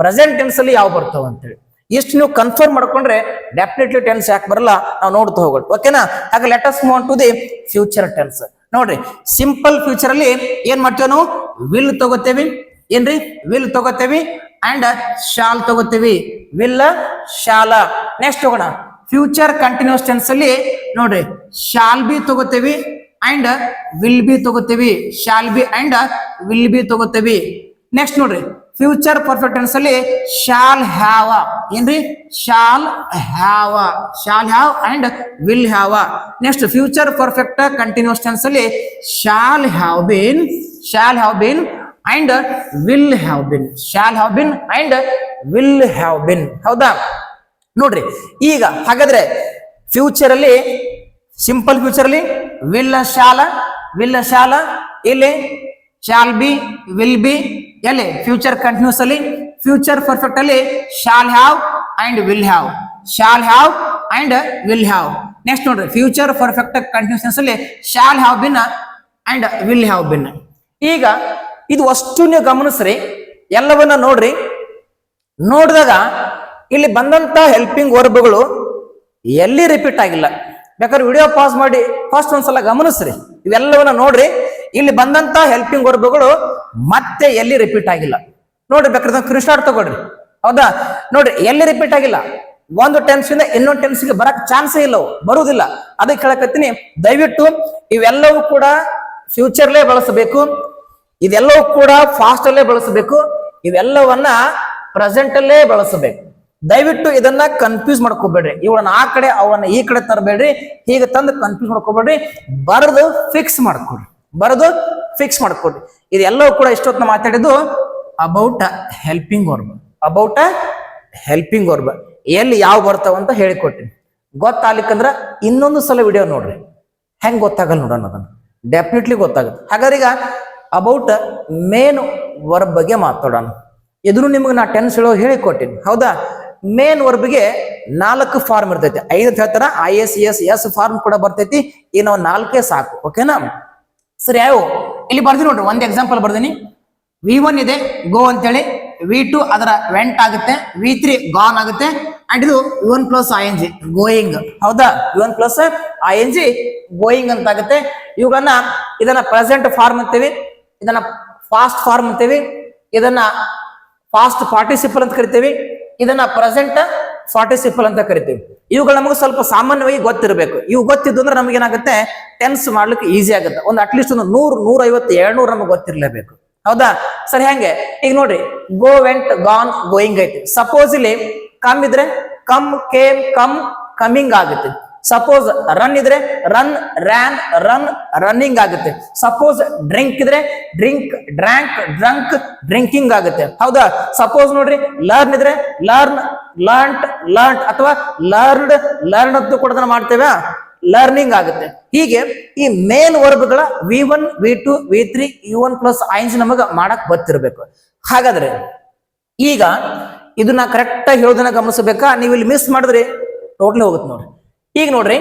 ಪ್ರೆಸೆಂಟ್ ಟೆನ್ಸ್ ಅಲ್ಲಿ ಯಾವ ಬರ್ತಾವ ಅಂತೇಳಿ. ಇಷ್ಟು ನೀವು ಕನ್ಫರ್ಮ್ ಮಾಡ್ಕೊಂಡ್ರೆ ಡೆಫಿನೆಟ್ಲಿ ಟೆನ್ಸ್ ಯಾಕೆ ಬರಲ್ಲ? ನಾವು ನೋಡ್ತಾ ಹೋಗೋಣ. ಓಕೆನಾ ಹಾಗೆ let us move to the future tense ನೋಡ್ರಿ ಸಿಂಪಲ್ ಫ್ಯೂಚರ್ ಅಲ್ಲಿ ಏನ್ ಮಾಡ್ತೇವೆ ನಾವು? ವಿಲ್ ತಗೋತೇವಿ. ಏನ್ರಿ? ವಿಲ್ ತಗೋತೇವಿ ಅಂಡ್ ಶಾಲ್ ತಗೋತೀವಿ. Will, shall. ನೆಕ್ಸ್ಟ್ ಹೋಗೋಣ ಫ್ಯೂಚರ್ ಕಂಟಿನ್ಯೂಸ್ ಟೆನ್ಸ್ ಅಲ್ಲಿ ನೋಡ್ರಿ. ಶಾಲ್ ಬಿ ತಗೋತೇವಿ ಅಂಡ್ ವಿಲ್ ಬಿ ತಗೋತೀವಿ. Shall be and will be ತಗೋತೀವಿ. ನೆಕ್ಸ್ಟ್ ನೋಡ್ರಿ. ಫ್ಯೂಚರ್ ಪರ್ಫೆಕ್ಟ್ ಟೆನ್ಸ್ ಅಲ್ಲಿ ಶಾಲ್ ಹ್ಯಾವ. ಏನ್ರಿ? Shall have. Shall have and will have. Next future perfect continuous tense ಅಲ್ಲಿ shall have been shall have been and will have been shall have been and will have been ಹೌದಾ? ನೋಡ್ರಿ, ಈಗ ಹಾಗಾದ್ರೆ future ಅಲ್ಲಿ simple future ಅಲ್ಲಿ will shall will shall ಇಲ್ಲಿ shall be will be ಎಲ್ಲಿ? Future continuous ಅಲ್ಲಿ ಫ್ಯೂಚರ್ ಪರ್ಫೆಕ್ಟ್ ಅಲ್ಲಿ shall have and will have shall have and will have next ನೋಡ್ರಿ ಫ್ಯೂಚರ್ ಪರ್ಫೆಕ್ಟ್ ಕಂಟಿನ್ಯೂಸ್ ಅಲ್ಲಿ shall have been and will have been ಈಗ ಇದು ಅಷ್ಟು ನೀವು ಗಮನಿಸ್ರಿ. ಎಲ್ಲವನ್ನ ನೋಡ್ರಿ. ನೋಡಿದಾಗ ಇಲ್ಲಿ ಬಂದಂತ ಹೆಲ್ಪಿಂಗ್ ವರ್ಬ್ಗಳು ಎಲ್ಲಿ ರಿಪೀಟ್ ಆಗಿಲ್ಲ. ಬೇಕಾದ್ರೆ ವಿಡಿಯೋ ಪಾಸ್ ಮಾಡಿ ಫಸ್ಟ್ ಒಂದ್ಸಲ ಗಮನಿಸ್ರಿ. ಇವೆಲ್ಲವನ್ನ ನೋಡ್ರಿ. ಇಲ್ಲಿ ಬಂದಂತ ಹೆಲ್ಪಿಂಗ್ ವರ್ಬ್ಗಳು ಮತ್ತೆ ಎಲ್ಲಿ ರಿಪೀಟ್ ಆಗಿಲ್ಲ. ನೋಡ್ರಿ ಬೇಕಾದ್ರೆ ಕ್ರಿಸ್ಟಾರ್ಟ್ ತಗೊಳ್ರಿ. ಹೌದಾ? ನೋಡ್ರಿ, ಎಲ್ಲಿ ರಿಪೀಟ್ ಆಗಿಲ್ಲ. ಒಂದು ಟೆನ್ಸ್ ಇಂದ ಇನ್ನೊಂದು ಟೆನ್ಸ್ಗೆ ಬರಕ್ ಚಾನ್ಸೇ ಇಲ್ಲ ಅವು ಬರುವುದಿಲ್ಲ ಅದಕ್ಕೆ ಹೇಳಕತ್ತೀನಿ, ದಯವಿಟ್ಟು ಇವೆಲ್ಲವೂ ಕೂಡ ಫ್ಯೂಚರ್ಲೇ ಬಳಸಬೇಕು. ಇದೆಲ್ಲವೂ ಕೂಡ ಫಾಸ್ಟ್ ಅಲ್ಲೇ ಬಳಸಬೇಕು. ಇವೆಲ್ಲವನ್ನ ಪ್ರೆಸೆಂಟ್ ಅಲ್ಲೇ ಬಳಸಬೇಕು. ದಯವಿಟ್ಟು ಇದನ್ನ ಕನ್ಫ್ಯೂಸ್ ಮಾಡ್ಕೋಬೇಡ್ರಿ. ಇವಳನ್ನ ಆ ಕಡೆ, ಅವನ್ನ ಈ ಕಡೆ ತರಬೇಡ್ರಿ. ಹೀಗೆ ತಂದು ಕನ್ಫ್ಯೂಸ್ ಮಾಡ್ಕೋಬೇಡ್ರಿ. ಬರೆದು ಫಿಕ್ಸ್ ಮಾಡ್ಕೊಡ್ರಿ. ಬರೆದು ಫಿಕ್ಸ್ ಮಾಡ್ಕೊಡ್ರಿ. ಇದೆಲ್ಲವೂ ಕೂಡ ಇಷ್ಟೊತ್ತು ಮಾತಾಡಿದ್ದು about helping verb about helping verb ಎಲ್ಲಿ ಯಾವ ಬರ್ತಾವ ಅಂತ ಹೇಳಿಕೊಟ್ಟಿನಿ. ಗೊತ್ತಾಗ್ಲಿಕ್ಕಂದ್ರ ಇನ್ನೊಂದು ಸಲ ವಿಡಿಯೋ ನೋಡ್ರಿ. ಹೆಂಗ್ ಗೊತ್ತಾಗಲ್ಲ ನೋಡೋಣ ಅದನ್ನ. ಡೆಫಿನೆಟ್ಲಿ ಗೊತ್ತಾಗುತ್ತೆ. ಹಾಗಾದ್ರೆ ಈಗ ಅಬೌಟ್ ಮೇನ್ ವರ್ಬ್ ಬಗ್ಗೆ ಮಾತಾಡೋಣ. ಎದುರು ನಿಮಗೆ ನಾ ಟೆನ್ಸ್ ಹೇಳೋ ಹೇಳಿಕೊಟ್ಟಿನಿ ಹೌದಾ? ಮೇನ್ ವರ್ಬ್ಗೆ ನಾಲ್ಕು ಫಾರ್ಮ್ ಇರ್ತೈತಿ. ಐದು ಹೇಳ್ತಾರ I S S S form ಕೂಡ ಬರ್ತೈತಿ. ನಾವು ನಾಲ್ಕೇ ಸಾಕು ಓಕೆನಾ ಸರಿ ಯಾವ ಇಲ್ಲಿ ಬರ್ತೀನಿ ನೋಡ್ರಿ, ಒಂದು ಎಕ್ಸಾಂಪಲ್ ಬರ್ದೀನಿ. ವಿ ಒನ್ ಇದೆ ಗೋ ಅಂತೇಳಿ. ವಿ ಟು ಅದರ ವೆಂಟ್ ಆಗುತ್ತೆ ವಿ ತ್ರೀ ಗಾನ್ ಆಗುತ್ತೆ. ಅಂಡ್ ಇದು one plus I N G going ಹೌದಾ? U one plus I N G going ಅಂತ ಆಗುತ್ತೆ ಇವುಗಳನ್ನ ಇದನ್ನ ಪ್ರೆಸೆಂಟ್ ಫಾರ್ಮ್ ಅಂತೀವಿ. ಇದನ್ನ ಫಾಸ್ಟ್ ಫಾರ್ಮ್ ಅಂತೀವಿ. ಇದನ್ನ ಫಾಸ್ಟ್ ಪಾರ್ಟಿಸಿಪಲ್ ಅಂತ ಕರಿತೀವಿ. ಇದನ್ನ ಪ್ರೆಸೆಂಟ್ ಪಾರ್ಟಿಸಿಪಲ್ ಅಂತ ಕರಿತೀವಿ. ಇವುಗಳು ನಮಗೆ ಸ್ವಲ್ಪ ಸಾಮಾನ್ಯವಾಗಿ ಗೊತ್ತಿರಬೇಕು. ಇವು ಗೊತ್ತಿದ್ದು ಅಂದ್ರೆ ನಮ್ಗೆ ಏನಾಗುತ್ತೆ ಟೆನ್ಸ್ ಮಾಡ್ಲಿಕ್ಕೆ ಈಸಿ ಆಗುತ್ತೆ. ಒಂದು ಅಟ್ಲೀಸ್ಟ್ ಒಂದು ನೂರು ನೂರ ಐವತ್ತು ಎರಡ್ನೂರು ನಮಗೆ ಗೊತ್ತಿರಲೇಬೇಕು. ಹೌದಾ? ಸರಿ ಹೆಂಗೆ. ಈಗ ನೋಡ್ರಿ. ಗೋ ವೆಂಟ್ ಗಾನ್ ಗೋಯಿಂಗ್ ಐತಿ. ಸಪೋಸ್ ಇಲ್ಲಿ ಕಮ್ ಇದ್ರೆ ಕಮ್ ಕೇಮ್ ಕಮ್ ಕಮಿಂಗ್ ಆಗುತ್ತೆ. ಸಪೋಸ್ ರನ್ ಇದ್ರೆ ರನ್ ರ್ಯಾನ್ ರನ್ ರನ್ನಿಂಗ್ ಆಗುತ್ತೆ. ಸಪೋಸ್ ಡ್ರಿಂಕ್ ಇದ್ರೆ ಡ್ರಿಂಕ್ ಡ್ರ್ಯಾಂಕ್ ಡ್ರಂಕ್ ಡ್ರಿಂಕಿಂಗ್ ಆಗುತ್ತೆ. ಹೌದಾ? ಸಪೋಸ್ ನೋಡ್ರಿ ಲರ್ನ್ ಇದ್ರೆ ಲರ್ನ್ ಲರ್ನ್ಟ್ ಲರ್ನ್ ಅಥವಾ ಲರ್ನ್ಡ್ ಲರ್ನ್ ಅಂತ ಕೂಡ ಮಾಡ್ತೇವೆ. ಲರ್ನಿಂಗ್ ಆಗುತ್ತೆ. ಹೀಗೆ ಈ main ವರ್ಬ್ಗಳ V one V two V three U one plus ಐನ್ಸ್ ನಮಗೆ ಮಾಡಕ್ ಗೊತ್ತಿರಬೇಕು. ಹಾಗಾದ್ರೆ ಈಗ ಇದನ್ನ ಕರೆಕ್ಟ್ ಆಗಿ ಹೇಳೋದನ್ನ ಗಮನಿಸಬೇಕಾ? ನೀವು ಇಲ್ಲಿ ಮಿಸ್ ಮಾಡಿದ್ರೆ ಟೋಟ್ಲಿ ಹೋಗುತ್ತೆ ನೋಡ್ರಿ. ಈಗ ನೋಡ್ರಿ,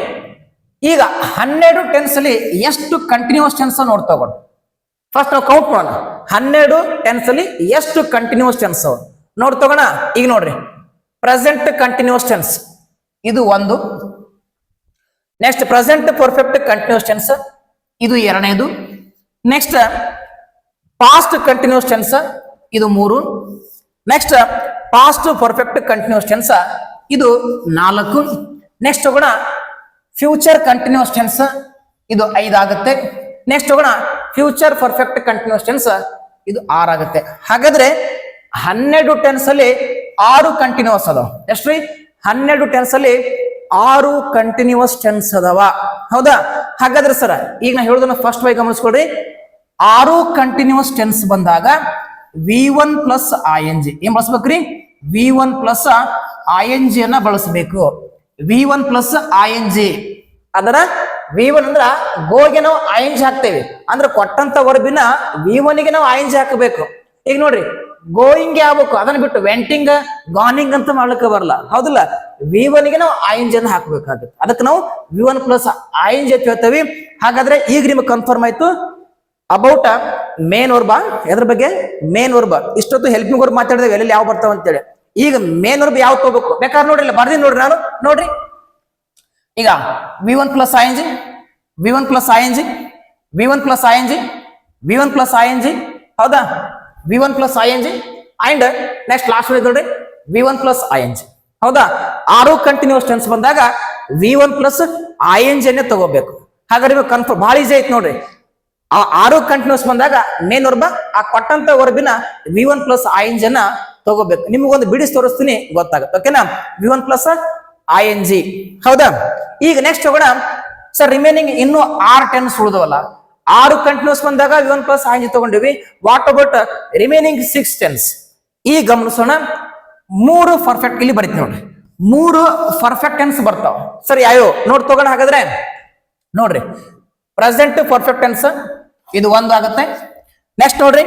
ಈಗ ಹನ್ನೆರಡು ಟೆನ್ಸ್ ಅಲ್ಲಿ ಎಷ್ಟು ಕಂಟಿನ್ಯೂಸ್ ಟೆನ್ಸ್ ನೋಡ್ ತಗೊಂಡು ಫಸ್ಟ್ ನಾವು ಕೌಂಟ್ ಮಾಡೋಣ. ಹನ್ನೆರಡು ಟೆನ್ಸ್ ಅಲ್ಲಿ ಎಷ್ಟು ಕಂಟಿನ್ಯೂಸ್ ಟೆನ್ಸ್ ನೋಡ್ ತಗೋಣ. ಈಗ ನೋಡ್ರಿ ಪ್ರೆಸೆಂಟ್ ಕಂಟಿನ್ಯೂಸ್ ಟೆನ್ಸ್ ಇದು ಒಂದು. Next present perfect continuous tense ಇದು ಎರಡನೇದು. ನೆಕ್ಸ್ಟ್ ಪಾಸ್ಟ್ ಕಂಟಿನ್ಯೂಸ್ ಟೆನ್ಸ್ ಇದು ಮೂರು. Next past perfect continuous tense ಇದು ನಾಲ್ಕು. ನೆಕ್ಸ್ಟ್ ಹೋಗೋಣ. ಫ್ಯೂಚರ್ ಕಂಟಿನ್ಯೂಸ್ ಟೆನ್ಸ್ ಇದು ಐದಾಗುತ್ತೆ ನೆಕ್ಸ್ಟ್ ಹೋಗೋಣ. ಫ್ಯೂಚರ್ ಪರ್ಫೆಕ್ಟ್ ಕಂಟಿನ್ಯೂಸ್ ಟೆನ್ಸ್ ಇದು ಆರಾಗುತ್ತೆ ಹಾಗಾದ್ರೆ ಹನ್ನೆರಡು ಟೆನ್ಸ್ ಅಲ್ಲಿ ಆರು ಕಂಟಿನ್ಯೂಸ್ ಅದಾವ. ಎಷ್ಟ್ರಿ ಹನ್ನೆರಡು ಟೆನ್ಸ್ ಅಲ್ಲಿ ಆರು ಕಂಟಿನ್ಯೂಸ್ ಟೆನ್ಸ್ ಅದಾವ. ಹೌದಾ? ಹಾಗಾದ್ರೆ ಸರ್, ಈಗ ನಾ ಹೇಳೋದನ್ನ ಫಸ್ಟ್ ಬೈ ಗಮನಿಸ್ಕೊಡ್ರಿ ಆರು ಕಂಟಿನ್ಯೂಸ್ ಟೆನ್ಸ್ ಬಂದಾಗ V one plus I N G ಏನ್ ಬಳಸ್ಬೇಕ್ರಿ? V one plus I N G ಅನ್ನ ಬಳಸಬೇಕು. V one plus I G ಅದರ ವಿ ಒನ್ ಅಂದ್ರ ಗೋಗೆ ನಾವು ಐ ಜಿ ಹಾಕ್ತೇವೆ. ಅಂದ್ರೆ ಕೊಟ್ಟಂತ ವರ್ಬಿನ ವಿ ಒನ್ಗೆ ನಾವು ಐ ಜಿ ಹಾಕಬೇಕು. ಈಗ ನೋಡ್ರಿ ಗೋಯಿಂಗ್ ಆಗ್ಬೇಕು. ಅದನ್ನ ಬಿಟ್ಟು ವೆಂಟಿಂಗ್ ಗಾನಿಂಗ್ ಅಂತ ಮಾಡ್ಲಿಕ್ಕೆ ಬರಲ್ಲ. ಹೌದಿಲ್ಲ? ವಿ ಒನ್ಗೆ ನಾವು ಐ ಎನ್ ಜಿ ಹಾಕ್ಬೇಕು ಹಾಕ್ಬೇಕಾಗುತ್ತೆ. ಅದಕ್ಕೆ ನಾವು V one plus I N G ಅಂತ ಹೇಳ್ತೇವೆ. ಹಾಗಾದ್ರೆ ಈಗ ನಿಮಗೆ ಕನ್ಫರ್ಮ್ ಆಯ್ತು. ಅಬೌಟ್ ಮೇನ್ ವರ್ಬ ಎದ್ರ ಬಗ್ಗೆ? ಮೇನ್ ವರ್ಬ ಇಷ್ಟೊತ್ತು ಹೆಲ್ಪಿಂಗ್ ವರ್ಬ್ ಮಾತಾಡಿದಾಗ ಎಲ್ಲೆಲ್ಲಿ ಯಾವ ಬರ್ತಾವ ಅಂತೇಳಿ ಈಗ ಮೇನರ್ಬ್ ವರ್ಬ್ ಯಾವ ತಗೋಬೇಕು? ಬೇಕಾದ್ರೆ ನೋಡ್ರಿ ಬರ್ದಿ ನೋಡ್ರಿ ನಾನು. ನೋಡ್ರಿ. ಈಗ V one plus I N G V one plus I N G V one plus I N G V one plus I N G ಹೌದಾ? V one plus I N G and next last ನೋಡ್ರಿ V one plus I N G ಹೌದಾ? ಆರು continuous tense ಬಂದಾಗ V one plus I N ಜಿನೇ ತಗೋಬೇಕು. ಹಾಗಾದ್ರೆ ನೀವು confirm ಭಾಳ easy ಐತೆ ನೋಡ್ರಿ. ಆ ಆರು ಕಂಟಿನ್ಯೂಸ್ ಬಂದಾಗ ಮೇನ್ ವರ್ಬ ಆ ಕೊಟ್ಟಂತ ವರ್ಬಿನ V one plus I N ಜನ ತಗೋಬೇಕು. ನಿಮಗೊಂದು ಬಿಡಿಸಿ ತೋರಿಸ್ತೀನಿ, ಗೊತ್ತಾಗುತ್ತೆ. ಓಕೆನಾ V one plus I N G ಹೌದಾ? ಈಗ ನೆಕ್ಸ್ಟ್ ಹೋಗೋಣ ಸರ್ ರಿಮೈನಿಂಗ್ ಇನ್ನೂ ಆರ್ ಟೆನ್ಸ್ ಉಳಿದವಲ್ಲ. ಆರು ಕಂಟಿನ್ಯೂಸ್ ಬಂದಾಗ V one plus I N G ತಗೊಂಡಿವಿ. What about remaining six tense ಈ ಗಮನಿಸೋಣ. ಮೂರು ಪರ್ಫೆಕ್ಟ್ ಇಲ್ಲಿ ಬರೀತಿ ನೋಡ್ರಿ. ಮೂರು ಪರ್ಫೆಕ್ಟ್ ಟೆನ್ಸ್ ಬರ್ತಾವ. ಸರ್ ಯಾವ್ಯಾವ? ನೋಡ್ ತಗೋಣ ಹಾಗಾದ್ರೆ. ನೋಡ್ರಿ. ಪ್ರೆಸೆಂಟ್ ಪರ್ಫೆಕ್ಟ್ ಟೆನ್ಸ್ ಇದು ಒಂದು ಆಗುತ್ತೆ. ನೆಕ್ಸ್ಟ್ ನೋಡ್ರಿ.